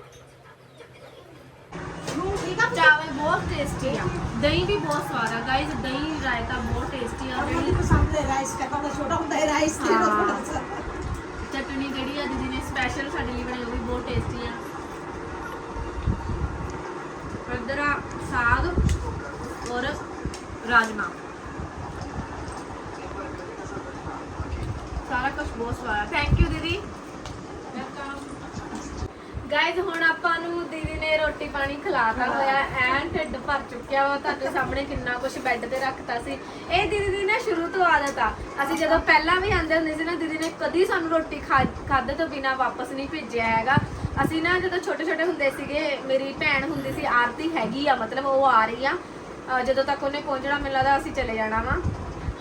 ਚਾਵਲ ਬਹੁਤ ਟੇਸਟੀ ਆ। ਦਹੀਂ ਵੀ ਬਹੁਤ ਸਵਾਦ ਆ। ਗਾਇਸ ਦਹੀਂ ਰਾਇਤਾ ਬਹੁਤ ਟੇਸਟੀ ਆ। ਮੈਨੂੰ ਪਸੰਦ ਹੈ ਰਾਈਸ ਕਹਿੰਦਾ ਹੁੰਦਾ ਛੋਟਾ ਹੁੰਦਾ ਹੈ ਰਾਈਸ ਤੇ ਹਾਂ। ਥੋੜਾ ਸਾ ਚਟਨੀ ਜਿਹੜੀ ਆ ਦੀਦੀ ਨੇ ਸਪੈਸ਼ਲ ਸਾਡੇ ਲਈ ਬਣਾਈ ਉਹ ਵੀ ਬਹੁਤ ਟੇਸਟੀ ਆ। ਇੱਧਰ ਆ ਸਾਗ ਔਰ ਰਾਜਮਾ। ਸਾਰਾ ਕੁਝ ਬਹੁਤ ਸਵਾਦ ਆ। ਥੈਂਕ ਯੂ ਦੀਦੀ ਗਾਇਜ਼ ਹੁਣ ਆਪਾਂ ਨੂੰ ਦੀਦੀ ਨੇ ਰੋਟੀ ਪਾਣੀ ਖਿਲਾਤਾ ਹੋਇਆ, ਐਨ ਢਿੱਡ ਭਰ ਚੁੱਕਿਆ ਵਾ, ਤੁਹਾਡੇ ਸਾਹਮਣੇ ਕਿੰਨਾ ਕੁਝ ਬੈੱਡ ਤੇ ਰੱਖਤਾ ਸੀ। ਇਹ ਦੀਦੀ ਦੀ ਨਾ ਸ਼ੁਰੂ ਤੋਂ ਆਦਤ ਆ। ਅਸੀਂ ਜਦੋਂ ਪਹਿਲਾਂ ਵੀ ਆਂਦੇ ਹੁੰਦੇ ਸੀ ਨਾ, ਦੀਦੀ ਨੇ ਕਦੀ ਸਾਨੂੰ ਰੋਟੀ ਖਾ- ਖਾਧੇ ਤੋਂ ਬਿਨਾ ਵਾਪਸ ਨਹੀਂ ਭੇਜਿਆ ਹੈਗਾ। ਅਸੀਂ ਨਾ ਜਦੋਂ ਛੋਟੇ ਛੋਟੇ ਹੁੰਦੇ ਸੀਗੇ, ਮੇਰੀ ਭੈਣ ਹੁੰਦੀ ਸੀ, ਆਰਤੀ ਹੈਗੀ ਆ, ਮਤਲਬ ਉਹ ਆ ਰਹੀ ਆ। ਜਦੋਂ ਤੱਕ ਉਹਨੇ ਪਹੁੰਚਣਾ, ਮੈਨੂੰ ਲੱਗਦਾ ਅਸੀਂ ਚਲੇ ਜਾਣਾ ਵਾ।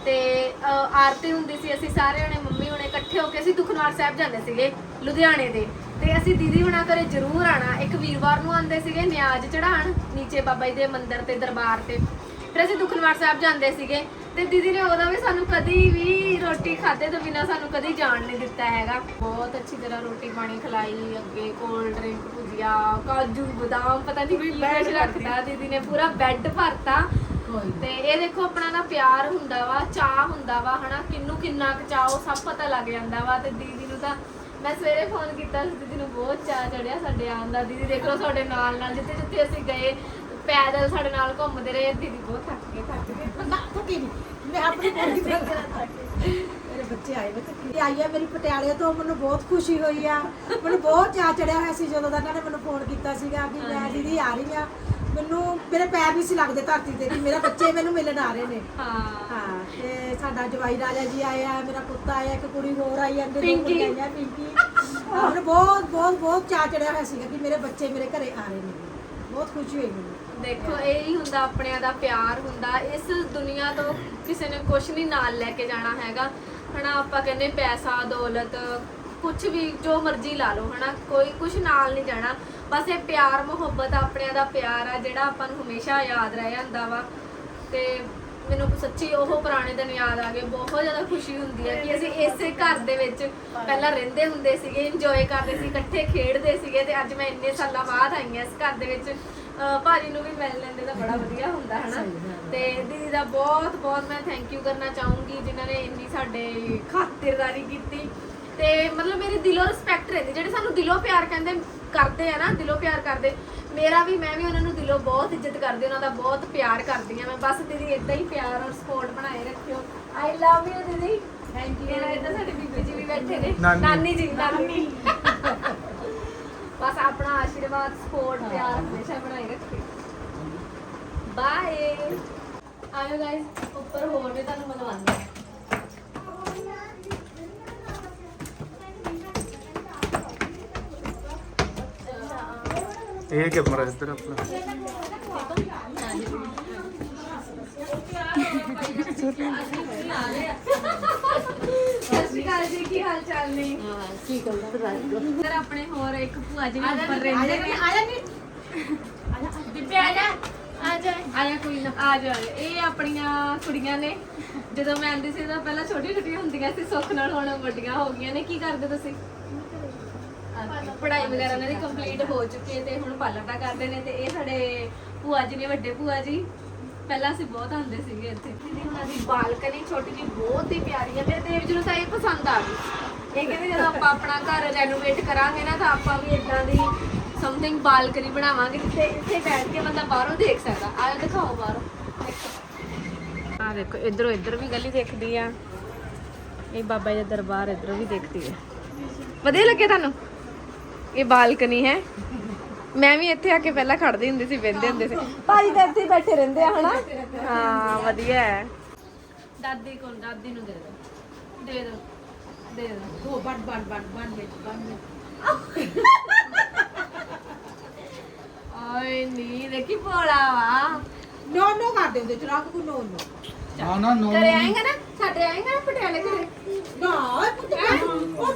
ਤੇ ਆਰਤੀ ਹੁੰਦੀ ਸੀ, ਅਸੀਂ ਸਾਰੇ ਜਣੇ ਮੰਮੀ ਹੁਣੇ ਇਕੱਠੇ ਹੋ ਕੇ ਅਸੀਂ ਦੁਖਨਾਰ ਸਾਹਿਬ ਜਾਂਦੇ ਸੀਗੇ, ਲੁਧਿਆਣੇ ਦੇ। ਤੇ ਅਸੀਂ ਦੀਦੀ ਹੁਣਾਂ ਘਰੇ ਜ਼ਰੂਰ ਆਣਾ ਇੱਕ ਵੀਰਵਾਰ ਨੂੰ ਆਉਂਦੇ ਸੀਗੇ ਨਿਆਜ਼ ਚੜਾਣ ਨੀਚੇ ਬਾਬਾ ਜੀ ਦੇ ਮੰਦਿਰ ਤੇ ਦਰਬਾਰ ਤੇ। ਫਿਰ ਅਸੀਂ ਦੁਖਨਵਾਰ ਸਾਹਿਬ ਜਾਂਦੇ ਸੀਗੇ ਤੇ ਦੀਦੀ ਨੇ ਉਦੋਂ ਵੀ ਸਾਨੂੰ ਕਦੀ ਵੀ ਰੋਟੀ ਖਾਦੇ ਤੋਂ ਬਿਨਾ ਸਾਨੂੰ ਕਦੀ ਜਾਣ ਨਹੀਂ ਦਿੱਤਾ ਹੈਗਾ। ਬਹੁਤ ਅੱਛੀ ਤਰ੍ਹਾਂ ਰੋਟੀ ਪਾਣੀ ਖਿਲਾਈ ਅੱਗੇ ਕੋਲਡ ਡਰਿੰਕ ਭੁਜੀਆ ਕਾਜੂ ਬਦਾਮ ਪਤਾ ਨਹੀਂ ਕੀ ਕੁਝ ਰੱਖਦਾ ਦੀਦੀ ਨੇ ਪੂਰਾ ਬੈੱਡ ਭਰਤਾ। ਤੇ ਇਹ ਦੇਖੋ ਆਪਣਾ ਨਾ ਪਿਆਰ ਹੁੰਦਾ ਵਾ ਚਾਹ ਹੁੰਦਾ ਵਾ ਹਨਾ? ਕਿੰਨੂੰ ਕਿੰਨਾ ਚਾਹ ਉਹ ਸਭ ਪਤਾ ਲੱਗ ਜਾਂਦਾ ਵਾ। ਤੇ ਦੀਦੀ ਨੂੰ ਤਾਂ ਮੈਂ ਸਵੇਰੇ ਫੋਨ ਕੀਤਾ ਸੀ ਦੀਦੀ ਨੂੰ ਬਹੁਤ ਚਾਹ ਚੜਿਆ ਸਾਡੇ ਆਉਣ ਦਾ। ਦੀਦੀ ਦੇਖ ਲਓ ਸਾਡੇ ਨਾਲ ਨਾਲ ਜਿੱਥੇ ਜਿੱਥੇ ਅਸੀਂ ਗਏ ਪੈਦਲ ਸਾਡੇ ਨਾਲ ਘੁੰਮਦੇ ਰਹੇ ਦੀਦੀ ਬਹੁਤ ਥੱਕ ਗਏ ਥੱਕ ਗਏ। ਨਾ ਥੱਕੀ ਨਹੀਂ ਮੈਂ ਆਪਣੀ ਬੋਡੀ ਮੇਰੇ ਬੱਚੇ ਆਏ ਵੇ ਥੱਕੀ। ਆਈ ਆ ਮੇਰੀ ਪਟਿਆਲੇ ਤੋਂ ਮੈਨੂੰ ਬਹੁਤ ਖੁਸ਼ੀ ਹੋਈ ਆ। ਮੈਨੂੰ ਬਹੁਤ ਚਾਅ ਚੜਿਆ ਹੋਇਆ ਸੀ ਜਦੋਂ ਦਾ ਇਹਨਾਂ ਨੇ ਮੈਨੂੰ ਫੋਨ ਕੀਤਾ ਸੀਗਾ ਕਿ ਮੈਂ ਦੀਦੀ ਆ ਰਹੀ ਆ। ਮੈਨੂੰ ਮੇਰੇ ਪੈਰ ਨਹੀਂ ਸੀ ਲੱਗਦੇ ਧਰਤੀ ਤੇ ਕਿ ਮੇਰਾ ਬੱਚੇ ਮੈਨੂੰ ਮਿਲਣ ਆ ਰਹੇ ਨੇ। ਹਾਂ। ਹਾਂ ਤੇ ਸਾਡਾ ਜਵਾਈ ਰਾਜਾ ਜੀ ਆਇਆ ਮੇਰਾ ਪੁੱਤ ਆਇਆ ਇੱਕ ਕੁੜੀ ਹੋਰ ਆਈ ਅੰਦਰ ਦੋ ਪਿੰਕੀ। ਆਈਆਂ ਪਿੰਕੀ। ਹਾਂ, ਮੈਨੂੰ ਬਹੁਤ ਬਹੁਤ ਬਹੁਤ ਚਾਅ ਚੜਿਆ ਹੋਇਆ ਸੀਗਾ ਕਿ ਮੇਰੇ ਬੱਚੇ ਮੇਰੇ ਘਰੇ ਆ ਰਹੇ ਨੇ। ਬਹੁਤ ਖੁਸ਼ੀ ਹੋਈ ਮੈਨੂੰ। ਦੇਖੋ ਇਹ ਹੀ ਹੁੰਦਾ ਆਪਣਿਆਂ ਦਾ ਪਿਆਰ ਹੁੰਦਾ। ਇਸ ਦੁਨੀਆ ਤੋਂ ਕਿਸੇ ਨੇ ਕੁਝ ਨਹੀਂ ਨਾਲ ਲੈ ਕੇ ਜਾਣਾ ਹੈਗਾ। ਹਨਾ ਆਪਾਂ ਕਹਿੰਦੇ ਪੈਸਾ ਦੌਲਤ ਕੁਝ ਵੀ ਜੋ ਮਰਜ਼ੀ ਲਾ ਲਓ ਹਨਾ। ਕੋਈ ਕੁਝ ਨਾਲ ਨਹੀਂ ਜਾਣਾ। ਬਸ ਇਹ ਪਿਆਰ ਮੁਹੱਬਤ ਆਪਣਿਆਂ ਦਾ ਪਿਆਰ ਆ ਜਿਹੜਾ ਆਪਾਂ ਨੂੰ ਹਮੇਸ਼ਾ ਯਾਦ ਰਹਿ ਜਾਂਦਾ ਵਾ। ਤੇ ਮੈਨੂੰ ਸੱਚੀ ਉਹ ਪੁਰਾਣੇ ਦਿਨ ਯਾਦ ਆ ਗਏ ਬਹੁਤ ਜ਼ਿਆਦਾ ਖੁਸ਼ੀ ਹੁੰਦੀ ਹੈ ਕਿ ਅਸੀਂ ਇਸੇ ਘਰ ਦੇ ਵਿੱਚ ਪਹਿਲਾਂ ਰਹਿੰਦੇ ਹੁੰਦੇ ਸੀਗੇ ਇੰਜੋਏ ਕਰਦੇ ਸੀ ਇਕੱਠੇ ਖੇਡਦੇ ਸੀਗੇ ਤੇ ਅੱਜ ਮੈਂ ਇੰਨੇ ਸਾਲਾਂ ਬਾਅਦ ਆਈ ਹਾਂ ਇਸ ਘਰ ਦੇ ਵਿੱਚ। ਭਾਜੀ ਨੂੰ ਵੀ ਮਿਲ ਲੈਂਦੇ ਤਾਂ ਬੜਾ ਵਧੀਆ ਹੁੰਦਾ ਹਨਾ? ਤੇ ਦੀਦੀ ਦਾ ਬਹੁਤ ਬਹੁਤ ਮੈਂ ਥੈਂਕ ਯੂ ਕਰਨਾ ਚਾਹੂੰਗੀ ਜਿਨ੍ਹਾਂ ਨੇ ਇੰਨੀ ਸਾਡੇ ਖਾਤਰਦਾਰੀ ਕੀਤੀ। ਤੇ ਮਤਲਬ ਮੇਰੀ ਦਿਲੋਂ ਰਿਸਪੈਕਟ ਰਹਿੰਦੀ ਜਿਹੜੇ ਸਾਨੂੰ ਦਿਲੋਂ ਪਿਆਰ ਕਹਿੰਦੇ ਕਰਦੇ ਆ ਨਾ ਦਿਲੋਂ ਪਿਆਰ ਕਰਦੇ ਮੇਰਾ ਵੀ ਮੈਂ ਵੀ ਉਹਨਾਂ ਨੂੰ ਦਿਲੋਂ ਬਹੁਤ ਇੱਜ਼ਤ ਕਰਦੀ ਉਹਨਾਂ ਦਾ ਬਹੁਤ ਪਿਆਰ ਕਰਦੀ ਆ ਮੈਂ ਬਸ ਦੀਦੀ ਇਦਾਂ ਹੀ ਪਿਆਰ ਔਰ ਸਪੋਰਟ ਬਣਾਏ ਰੱਖਿਓ। ਆਈ ਲਵ ਯੂ ਦੀਦੀ। ਥੈਂਕ ਯੂ ਇਦਾਂ ਸਾਡੇ ਬੀਬੀ ਜੀ ਵੀ ਬੈਠੇ ਨੇ। ਨਾਨੀ। ਜੀ ਨਾਨੀ। ਬਸ ਆਪਣਾ ਆਸ਼ੀਰਵਾਦ ਸਪੋਰਟ ਪਿਆਰ ਹਮੇਸ਼ਾ ਬਣਾਈ ਰੱਖਿਓ। ਬਾਏ ਆਇਓ ਗਾਇਸ ਉੱਪਰ ਹੋਰ ਵੀ ਤੁਹਾਨੂੰ ਮਿਲਵਾਉਂਦੇ ਇਹ ਕੈਮਰਾ ਇੱਧਰ ਆਪਣਾ। ਛੋਟੀ ਸਤਿ ਸ਼੍ਰੀ ਅਕਾਲ ਜੀ ਕੀ ਹਾਲ ਚਾਲ ਨੇ? ਹਾਂ ਠੀਕ ਹੈ ਸਰ ਆਪਣੇ ਹੋਰ ਇੱਕ ਭੂਆ ਜੀ ਵੀ ਉੱਪਰ ਰਹਿੰਦੇ ਨੇ ਆਇਆ ਨਹੀਂ ਬੀਬੀ ਆ ਜਾ ਆ ਜਾ ਆਇਆ ਕੋਈ ਨਾ ਆ ਜਾ। ਆ ਜਾ। ਇਹ ਆਪਣੀਆਂ ਕੁੜੀਆਂ ਨੇ ਜਦੋਂ ਮੈਂ ਆਂਦੀ ਸੀ ਤਾਂ ਪਹਿਲਾਂ ਛੋਟੀ ਛੋਟੀਆਂ ਹੁੰਦੀਆਂ ਸੀ ਸੁੱਖ ਨਾਲ ਹੁਣ ਵੱਡੀਆਂ ਹੋ ਗਈਆਂ ਨੇ। ਕੀ ਕਰਦੇ ਤੁਸੀਂ? ਪੜ੍ਹਾਈ ਵਗੈਰਾ ਇਹਨਾਂ ਦੀ ਕੰਪਲੀਟ ਹੋ ਚੁੱਕੀ ਹੈ ਤੇ ਹੁਣ ਪਾਰਲਰ ਦਾ ਕਰਦੇ ਨੇ ਤੇ ਇਹ ਸਾਡੇ ਭੂਆ ਜੀ ਨੇ ਵੱਡੇ ਭੂਆ ਜੀ ਪਹਿਲਾਂ ਅਸੀਂ ਬਹੁਤ ਆਉਂਦੇ ਸੀਗੇ ਇੱਥੇ। ਦੀਦੀ ਉਹਨਾਂ ਦੀ ਬਾਲਕਨੀ ਛੋਟੀ ਜਿਹੀ ਬਹੁਤ ਹੀ ਪਿਆਰੀ ਹੈ ਮੇਰੇ ਦੇਵ ਜੀ ਨੂੰ ਤਾਂ ਇਹ ਪਸੰਦ ਆ ਗਈ। ਇਹ ਕਹਿੰਦੇ ਜਦੋਂ ਆਪਾਂ ਆਪਣਾ ਘਰ ਰੈਨੋਵੇਟ ਕਰਾਂਗੇ ਨਾ ਤਾਂ ਆਪਾਂ ਵੀ ਇਦਾਂ ਦੀ ਸਮਥਿੰਗ ਬਾਲਕਨੀ ਬਣਾਵਾਂਗੇ ਜਿੱਥੇ ਇੱਥੇ ਬੈਠ ਕੇ ਬੰਦਾ ਬਾਹਰੋਂ ਦੇਖ ਸਕਦਾ। ਆਹ ਦਿਖਾਓ ਬਾਹਰੋਂ। ਆ ਦੇਖੋ ਇਧਰੋਂ ਇਧਰ ਵੀ ਗਲੀ ਦਿਖਦੀ ਆ। ਇਹ ਬਾਬਾ ਜੀ ਦਾ ਦਰਬਾਰ ਇਧਰੋਂ ਵੀ ਦਿਖਦੀ ਹੈ ਵਧੀਆ ਲੱਗੇ ਤੁਹਾਨੂੰ? ਇਹ ਬਾਲਕਨੀ ਹੈ। ਮੈਂ ਵੀ ਇੱਥੇ ਆ ਕੇ ਪਹਿਲਾਂ ਖੜਦੀ ਹੁੰਦੀ ਸੀ ਬੈਠਦੇ ਹੁੰਦੇ ਸੀ। ਭਾਜੀ ਤਾਂ ਇੱਥੇ ਹੀ ਬੈਠੇ ਰਹਿੰਦੇ ਆ ਹਨਾ? ਹਾਂ ਵਧੀਆ ਹੈ। ਦਾਦੀ ਕੋਲ ਦਾਦੀ ਨੂੰ ਦੇ ਦੋ ਦੇ ਦੋ ਦੇ ਦੋ ਉਹ ਬਣ ਬਣ ਬਣ ਬਣ ਵਿੱਚ ਬਣ ਵਿੱਚ ਓਏ ਨੀ ਦੇਖੀ ਭੋਲਾ ਵਾ। ਨੋ ਨੋ ਕਰ ਦੇ ਉਹਦੇ ਚਰਾਗ ਕੋ ਨੋ ਨੋ। ਨਾ ਨਾ ਨੋ ਘਰੇ ਆਏਗਾ ਨਾ ਸਾਡੇ ਆਏਗਾ ਨਾ ਪਟਿਆਲੇ ਘਰੇ। ਨਾ ਪੁੱਤ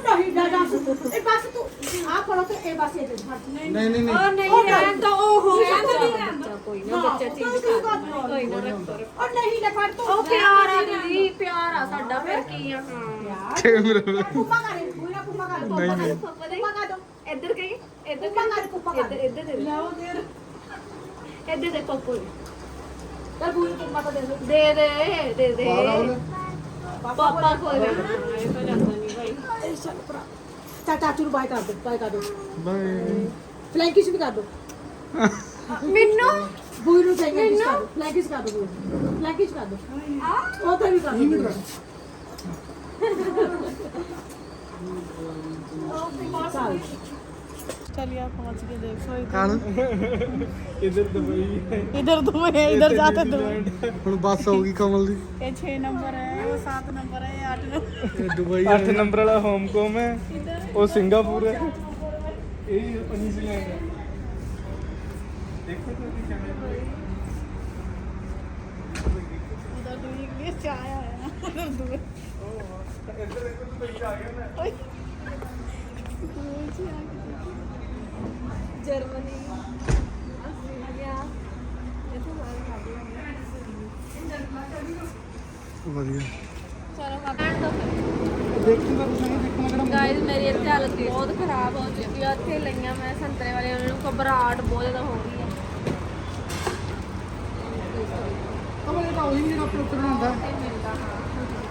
ਉਹ ਨਹੀਂ ਦੱਸ ਇਹ ਬਸ ਤੂੰ ਆ ਕੋਲ ਤੇ ਇਹ ਬਸ ਇਹ ਨਹੀਂ। ਨਹੀਂ ਨਹੀਂ ਨਹੀਂ। ਉਹ ਨਹੀਂ ਰਹਿਣ ਤਾਂ ਉਹ ਹੋ ਬੱਚਾ ਕੋਈ ਨਾ ਨਾ, ਬੱਚਾ ਚੀਜ਼ ਕੋਈ ਕਰ ਨਾ, ਕੋਈ ਨਾ ਰੱਖੋ। ਉਹ ਨਹੀਂ ਲੈ ਫੜ ਤੂੰ ਉਹ ਪਿਆਰ ਆ ਦੀਦੀ ਪਿਆਰ ਆ ਸਾਡਾ ਫਿਰ ਕੀ ਆ? ਹਾਂ। ਕੈਮਰਾ ਕੁੱਪਾ ਕਰੇ ਪੂਰਾ ਕੁੱਪਾ ਕਰ ਨਹੀਂ ਨਹੀਂ। ਕੁੱਪਾ ਕਰ। ਦੋ ਇੱਧਰ ਕਹੀ ਇੱਧਰ ਕੁੱਪਾ ਕਰ ਕੁੱਪਾ ਕਰ। ਇੱਧਰ ਇੱਧਰ ਦੇ ਲਾਓ ਦੇਰ ਇੱਧਰ ਦੇ ਪੱਪੂ ਚੱਲ ਪੂਰੀ ਕੁੱਪਾ ਤਾਂ ਦੇ ਦੋ। ਦੇ ਦੇ ਦੇ ਪਾਪਾ ਕੋਲ ਇਹ ਤਾਂ ਜਾਂਦਾ ਨਹੀਂ ਭਾਈ। ਇਹ ਚੱਲ ਭਰਾ। ਚਾ ਚਾਚੂ ਨੂੰ ਬਾਈ ਕਰ ਦੋ ਬਾਈ ਕਰ ਦੋ ਬਾਏ ਫਲੈਂਕਿਸ਼ ਵੀ ਕਰ ਦੋ ਮੈਨੂੰ ਬੂਈ ਨੂੰ ਫਲੈਂਕਿਸ਼ ਕਰ ਦੋ ਫਲੈਂਕਿਸ਼ ਕਰ ਦੋ ਬੂਈ ਫਲੈਂਕਿਸ਼ ਕਰ ਦੋ ਉਹ ਤਾਂ ਵੀ ਕਰ ਦੋ ਚੱਲ चलिए आप पहुंच के देखो ਕਾਲ ਇਧਰ ਦਵਾਈ इधर दुबई है इधर जाते दुबई ਹੁਣ ਬੱਸ ਆਊਗੀ ਕਮਲ ਦੀ ये छह नंबर है वो सात नंबर है ये आठ नंबर ਇਹ ਦੁਬਈ 8 ਨੰਬਰ ਵਾਲਾ ਹੋਮਕੋਮ ਹੈ ਉਹ ਸਿੰਗਾਪੁਰ ਹੈ। ਇਹ ਨਿਊਜ਼ੀਲੈਂਡ ਹੈ। ਦੇਖੋ ਤੁਸੀਂ ਕੈਮਰੇ ਉਹਦਾ ਦੂਰੀ ਇੰਗਲਿਸ਼ ਚ ਆਇਆ ਹੋਇਆ ਨਾ ਉਧਰ ਦੂਰ ਉਹ ਇੱਧਰ ਦੇਖੋ ਤੂੰ ਬਈ ਆ ਗਿਆ ਨਾ। ਓਏ। ਦੂਰ ਚ ਆ ਗਿਆ ਜਰਮਨੀ। ਆਸਟ੍ਰੇਲੀਆ। ਇਹ ਤਾਂ ਬਾਹਰ ਖਾ ਗਿਆ ਵਧੀਆ। ਚਲੋ ਖਾਣ ਦੋ ਫਿਰ ਦੇਖੂਗਾ ਕੁਛ ਨਹੀਂ ਦੇਖੂਗਾ ਕਿਹੜਾ ਗਾਇਜ਼ ਮੇਰੀ ਇੱਥੇ ਹਾਲਤ ਬਹੁਤ ਖਰਾਬ ਹੋ ਚੁੱਕੀ ਆ। ਉੱਥੇ ਲਈਆਂ ਮੈਂ ਸੰਤਰੇ ਵਾਲੇ ਉਹਨਾਂ ਨੂੰ ਘਬਰਾਹਟ ਬਹੁਤ ਜ਼ਿਆਦਾ ਹੋ ਰਹੀ ਹੈ ਕਮਲ ਇਹ ਤਾਂ ਉਹੀ ਨਹੀਂ ਡਾਕਟਰ ਉੱਤਰ ਹੁੰਦਾ ਤੇ ਮਿਲਦਾ ਹਾਂ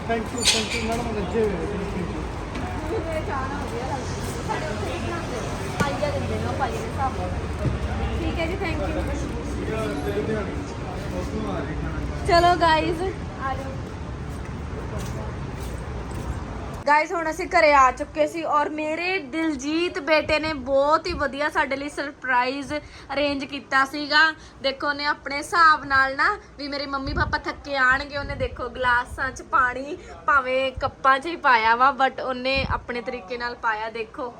thank you thank you madam ਰੱਜੇ ਹੋਏ ਮੈਨੂੰ ਮੇਰੇ ਚਾਹ ਨਾਲ ਵਧੀਆ ਲੱਗਦਾ ਸਾਡੇ ਉੱਥੇ ਕੀ ਬਣਾਉਂਦੇ ਪਾਈਆ ਦਿੰਦੇ ਨੇ ਉਹ ਪਾਈਆ ਦੇ ਹਿਸਾਬ ਨਾਲ ਠੀਕ ਹੈ ਜੀ ਥੈਂਕ ਯੂ ਚਲੋ ਗਾਇਜ਼ ਆ ਜਾਓ। ਗਾਇਜ਼ ਹੁਣ ਅਸੀਂ ਘਰੇ ਆ ਚੁੱਕੇ ਸੀ ਔਰ ਮੇਰੇ ਦਿਲਜੀਤ ਬੇਟੇ ਨੇ ਬਹੁਤ ਹੀ ਵਧੀਆ ਸਾਡੇ ਲਈ ਸਰਪ੍ਰਾਈਜ਼ ਅਰੇਂਜ ਕੀਤਾ ਸੀਗਾ। ਦੇਖੋ ਉਹਨੇ ਆਪਣੇ ਹਿਸਾਬ ਨਾਲ ਨਾ ਵੀ ਮੇਰੇ ਮੰਮੀ ਪਾਪਾ ਥੱਕੇ ਆਣਗੇ, ਉਹਨੇ ਦੇਖੋ ਗਲਾਸਾਂ 'ਚ ਪਾਣੀ ਭਾਵੇਂ ਕੱਪਾਂ 'ਚ ਹੀ ਪਾਇਆ ਵਾ ਬਟ ਉਹਨੇ ਆਪਣੇ ਤਰੀਕੇ ਨਾਲ ਪਾਇਆ, ਦੇਖੋ।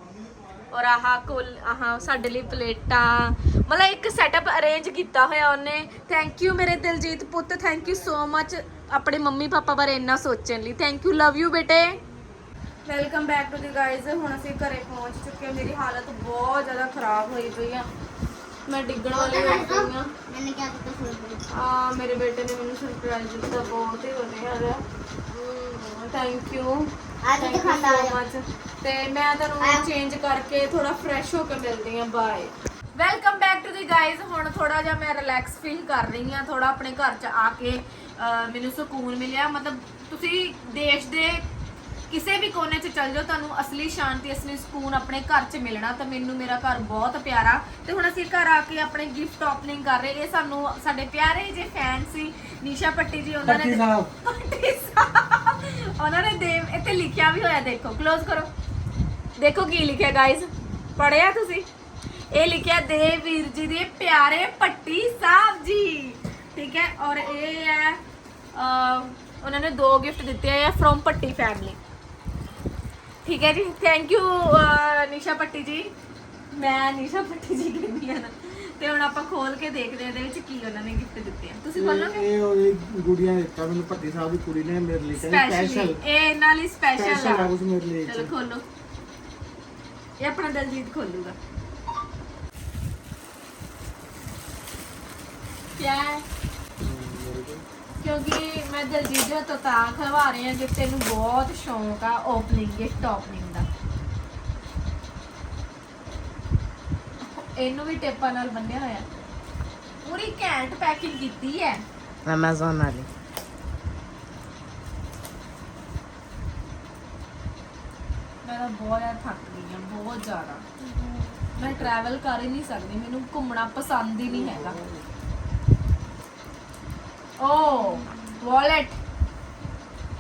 ਔਰ ਆਹ ਕੋਲ ਆਹ ਸਾਡੇ ਲਈ ਪਲੇਟਾਂ, ਮਤਲਬ ਇੱਕ ਸੈਟਅਪ ਅਰੇਂਜ ਕੀਤਾ ਹੋਇਆ ਉਹਨੇ। ਥੈਂਕ ਯੂ ਮੇਰੇ ਦਿਲਜੀਤ ਪੁੱਤ ਥੈਂਕ ਯੂ ਸੋ ਮੱਚ ਆਪਣੇ ਮੰਮੀ ਪਾਪਾ ਬਾਰੇ ਇੰਨਾ ਸੋਚਣ ਲਈ। ਥੈਂਕ ਯੂ ਲਵ ਯੂ ਬੇਟੇ। Welcome back to the guys ਹੁਣ ਅਸੀਂ ਘਰੇ ਪਹੁੰਚ ਚੁੱਕੇ ਮੇਰੀ ਹਾਲਤ ਬਹੁਤ ਜ਼ਿਆਦਾ ਖਰਾਬ ਹੋਈ ਪਈ ਆ। ਮੈਂ ਡਿੱਗਣ ਵਾਲੀ ਹੋ ਗਈ ਆ। ਮੈਨੇ ਕਿਹਾ ਦਿੱਤਾ ਸਰਪ੍ਰਾਈਜ਼ ਆ ਮੇਰੇ ਬੇਟੇ ਨੇ ਮੈਨੂੰ ਸਰਪ੍ਰਾਈਜ਼ ਦਿੱਤਾ ਬਹੁਤ ਹੀ ਵਧੀਆ ਰਿਹਾ ਥੈਂਕ ਯੂ ਅੱਜ ਦਿਖਾਉਂਦਾ ਆ ਤੇ ਮੈਂ ਤੁਹਾਨੂੰ ਚੇਂਜ ਕਰਕੇ ਥੋੜਾ ਫਰੈਸ਼ ਹੋ ਕੇ ਮਿਲਦੀ ਆ। Bye welcome back to the guys ਹੁਣ ਥੋੜਾ ਜਿਹਾ ਮੈਂ ਰਿਲੈਕਸ ਫੀਲ ਕਰ ਰਹੀ ਆ। ਥੋੜਾ ਆਪਣੇ ਘਰ ਚ ਆ ਕੇ ਮੈਨੂੰ ਸਕੂਨ ਮਿਲਿਆ। ਮਤਲਬ ਤੁਸੀਂ ਦੇਸ਼ ਦੇ ਕਿਸੇ ਵੀ ਕੋਨੇ 'ਚ ਚੱਲ ਜਾਓ ਤੁਹਾਨੂੰ ਅਸਲੀ ਸ਼ਾਂਤੀ ਅਸਲੀ ਸਕੂਨ ਆਪਣੇ ਘਰ 'ਚ ਮਿਲਣਾ ਤਾਂ ਮੈਨੂੰ ਮੇਰਾ ਘਰ ਬਹੁਤ ਪਿਆਰਾ। ਤੇ ਹੁਣ ਅਸੀਂ ਘਰ ਆ ਕੇ ਆਪਣੇ ਗਿਫਟ ਓਪਨਿੰਗ ਕਰ ਰਹੇ। ਇਹ ਸਾਨੂੰ ਸਾਡੇ ਪਿਆਰੇ ਜੇ ਫੈਨ ਸੀ ਨੀਸ਼ਾ ਪੱਟੀ ਜੀ ਉਹਨਾਂ ਨੇ ਸਾਹਿਬ। ਪੱਟੀ ਸਾਹਿਬ। ਉਹਨਾਂ ਨੇ ਦੇ ਇੱਥੇ ਲਿਖਿਆ ਵੀ ਹੋਇਆ ਦੇਖੋ ক্লোਜ਼ ਕਰੋ। ਦੇਖੋ ਕੀ ਲਿਖਿਆ ਗਾਇਜ਼ ਪੜਿਆ ਤੁਸੀਂ? ਇਹ ਲਿਖਿਆ ਦੇਵ ਵੀਰ ਜੀ ਦੇ ਪਿਆਰੇ ਪੱਟੀ ਸਾਹਿਬ ਜੀ। ਠੀਕ ਹੈ ਔਰ ਇਹ ਹੈ ਉਹਨਾਂ ਨੇ ਦੋ ਗਿਫਟ ਦਿੱਤੇ ਆ ਫਰੋਮ ਪੱਟੀ ਫੈਮਿਲੀ ਠੀਕ ਹੈ ਜੀ ਥੈਂਕ ਯੂ ਨਿਸ਼ਾ ਪੱਟੀ ਜੀ। ਮੈਂ ਨਿਸ਼ਾ ਪੱਟੀ ਜੀ ਕਹਿੰਦੀ ਆ ਨਾ। ਤੇ ਹੁਣ ਆਪਾਂ ਖੋਲ ਕੇ ਦੇਖਦੇ ਇਹਦੇ ਵਿੱਚ ਕੀ ਉਹਨਾਂ ਨੇ ਗਿਫਟ ਦਿੱਤੇ ਆ। ਤੁਸੀਂ ਖੋਲੋਗੇ? ਇਹ ਉਹ ਗੁੜੀਆਂ ਨੇ ਦਿੱਤਾ ਮੈਨੂੰ ਭੱਟੀ ਸਾਹਿਬ ਦੀ ਕੁੜੀ ਨੇ ਮੇਰੇ ਲਈ ਸਪੈਸ਼ਲ ਇਹ ਇਹਨਾਂ ਲਈ ਸਪੈਸ਼ਲ ਆ। ਆ ਕੁਝ ਮੇਰੇ ਲਈ ਚਲੋ ਖੋਲੋ। ਇਹ ਆਪਣਾ ਦਲਜੀਤ ਖੋਲੂਗਾ। ਕਿਆ ਹੈ? ਕਿਉਂਕਿ ਮੈਂ ਦਲਜੀਤ ਦੇ ਤੋਂ ਤਾਂ ਖਵਾ ਰਹੀ ਹਾਂ ਕਿ ਤੈਨੂੰ ਬਹੁਤ ਸ਼ੌਂਕ ਆ ਓਪਨਿੰਗ ਗਿਫਟ ਓਪਨਿੰਗ ਦਾ। ਇਹਨੂੰ ਵੀ ਟੇਪਾਂ ਨਾਲ ਬੰਨਿਆ ਹੋਇਆ। ਪੂਰੀ ਘੈਂਟ ਪੈਕਿੰਗ ਕੀਤੀ ਹੈ। Amazon ਵਾਲੀ। ਮੈਂ ਤਾਂ ਬਹੁਤ ਜ਼ਿਆਦਾ ਥੱਕ ਗਈ ਹਾਂ ਬਹੁਤ ਜ਼ਿਆਦਾ। ਮੈਂ ਟਰੈਵਲ ਕਰ ਹੀ ਨਹੀਂ ਸਕਦੀ ਮੈਨੂੰ ਘੁੰਮਣਾ ਪਸੰਦ ਹੀ ਨਹੀਂ ਹੈਗਾ। ਓ ਵਾਲਟ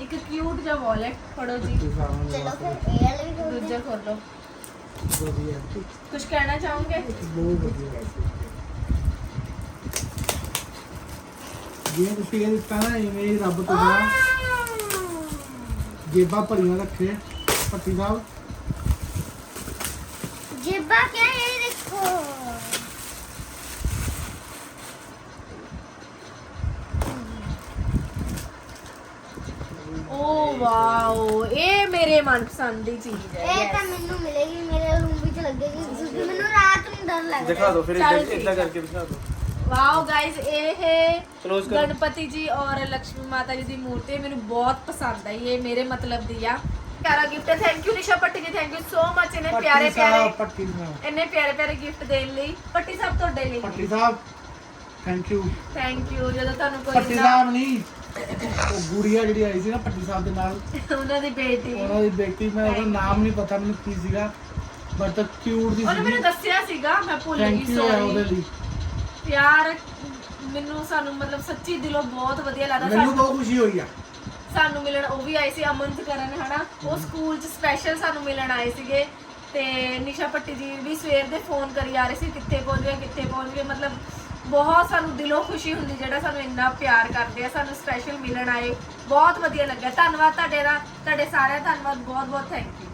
ਇੱਕ ਕਿਊਟ ਜਿਹਾ ਵਾਲਟ ਫੜੋ ਜੀ ਚਲੋ ਫਿਰ ਇਹ ਵਾਲੇ ਵੀ ਖੋਲ ਦੂਜਾ ਖੋਲੋ ਵਧੀਆ ਕੁਝ ਕਹਿਣਾ ਚਾਹੋਗੇ ਬਹੁਤ ਵਧੀਆ ਜੇ ਤੁਸੀਂ ਇਹ ਦਿੱਤਾ ਨਾ ਇਵੇਂ ਹੀ ਰੱਬ ਤੋਂ ਦਾ ਜੇਬਾਂ ਭਰੀਆਂ ਰੱਖੇ ਭੱਟੀ ਸਾਹਿਬ ਜੇਬਾ ਕਿਆ ਹੈ ਇਹ ਦੇਖੋ ਓ ਵਾਓ ਇਹ ਮੇਰੇ ਮਨਪਸੰਦ ਦੀ ਚੀਜ਼ ਹੈ ਇਹ ਤਾਂ ਮੈਨੂੰ ਮਿਲੇਗੀ ਮੇਰੇ ਰੂਮ ਵਿੱਚ ਲੱਗੇਗੀ। ਕਿਉਂਕਿ ਮੈਨੂੰ ਰਾਤ ਨੂੰ ਡਰ ਲੱਗਦਾ ਦਿਖਾ ਦਿਓ ਫਿਰ ਚੱਲ ਇਦਾਂ ਠੀਕ ਇਦਾਂ ਹੈ। ਕਰਕੇ ਦਿਖਾ ਦਿਓ। ਵਾਓ ਗਾਇਸ ਇਹ Close ਕਰੋ। ਗਣਪਤੀ ਜੀ ਔਰ ਲక్ష్ਮੀ ਮਾਤਾ ਜੀ ਦੀ ਮੂਰਤੀ ਇਹ ਮੈਨੂੰ ਬਹੁਤ ਪਸੰਦ ਆਈ ਇਹ ਮੇਰੇ ਮਤਲਬ ਦੀ ਆ। ਪਿਆਰਾ ਗਿਫਟ ਹੈ thank you Nisha Patti ji thank you so much ਇਹਨੇ ਪਿਆਰੇ ਪਿਆਰੇ ਸਾਹਿਬ ਭੱਟੀ ਸਾਹਿਬ। ਇੰਨੇ ਪਿਆਰੇ ਪਿਆਰੇ ਗਿਫਟ ਦੇਣ ਲਈ ਪੱਟੀ ਸਾਹਿਬ ਤੁਹਾਡੇ ਲਈ। Bhatti Sahib thank you thank you ਜਦੋਂ ਤੁਹਾਨੂੰ ਕੋਈ ਨਾ- ਸਾਹਿਬ ਨਹੀਂ ਉਹ ਗੁੜੀਆ ਜਿਹੜੀ ਆਈ ਸੀ ਨਾ ਭੱਟੀ ਸਾਹਿਬ ਦੇ ਨਾਲ। ਉਹਨਾਂ ਦੀ ਬੇਟੀ। ਉਹਨਾਂ ਦੀ ਬੇਟੀ ਮੈਂ ਉਹਦਾ ਨਾਮ ਨਹੀਂ ਪਤਾ ਮੈਨੂੰ ਕੀ ਸੀਗਾ। ਬਟ ਕਿਊਟ ਦੀ ਉਹਨੇ ਮੈਨੂੰ ਦੱਸਿਆ ਸੀਗਾ ਮੈਂ ਭੁੱਲ ਗਈ ਉਹਦੇ ਸੌਰੀ ਲਈ। ਪਿਆਰ ਮੈਨੂੰ ਸਾਨੂੰ ਮਤਲਬ ਸੱਚੀ ਦਿਲੋਂ ਬਹੁਤ ਵਧੀਆ ਲੱਗਦਾ। ਮੈਨੂੰ ਬਹੁਤ ਖੁਸ਼ੀ ਹੋਈ ਆ। ਸਾਨੂੰ ਮਿਲਣ ਉਹ ਵੀ ਆਏ ਸੀ ਅਮਨਤ ਕਰਨ ਹਨਾ? ਉਹ ਸਕੂਲ 'ਚ ਸਪੈਸ਼ਲ ਸਾਨੂੰ ਮਿਲਣ ਆਏ ਸੀਗੇ। ਤੇ ਨਿਸ਼ਾ ਪੱਟੀ ਜੀ ਵੀ ਸਵੇਰ ਦੇ ਫੋਨ ਕਰੀ ਆ ਰਹੇ ਸੀ ਕਿੱਥੇ ਪਹੁੰਚ ਗਏ ਕਿੱਥੇ ਪਹੁੰਚ ਗਏ ਮਤਲਬ ਬਹੁਤ ਸਾਨੂੰ ਦਿਲੋਂ ਖੁਸ਼ੀ ਹੁੰਦੀ ਜਿਹੜਾ ਸਾਨੂੰ ਇੰਨਾ ਪਿਆਰ ਕਰਦੇ ਆ, ਸਾਨੂੰ ਸਪੈਸ਼ਲ ਮਿਲਣ ਆਏ। ਬਹੁਤ ਵਧੀਆ ਲੱਗਾ ਧੰਨਵਾਦ ਤੁਹਾਡੇ ਦਾ ਤੁਹਾਡੇ ਸਾਰਿਆਂ ਦਾ ਧੰਨਵਾਦ ਬਹੁਤ ਬਹੁਤ ਥੈਂਕ ਯੂ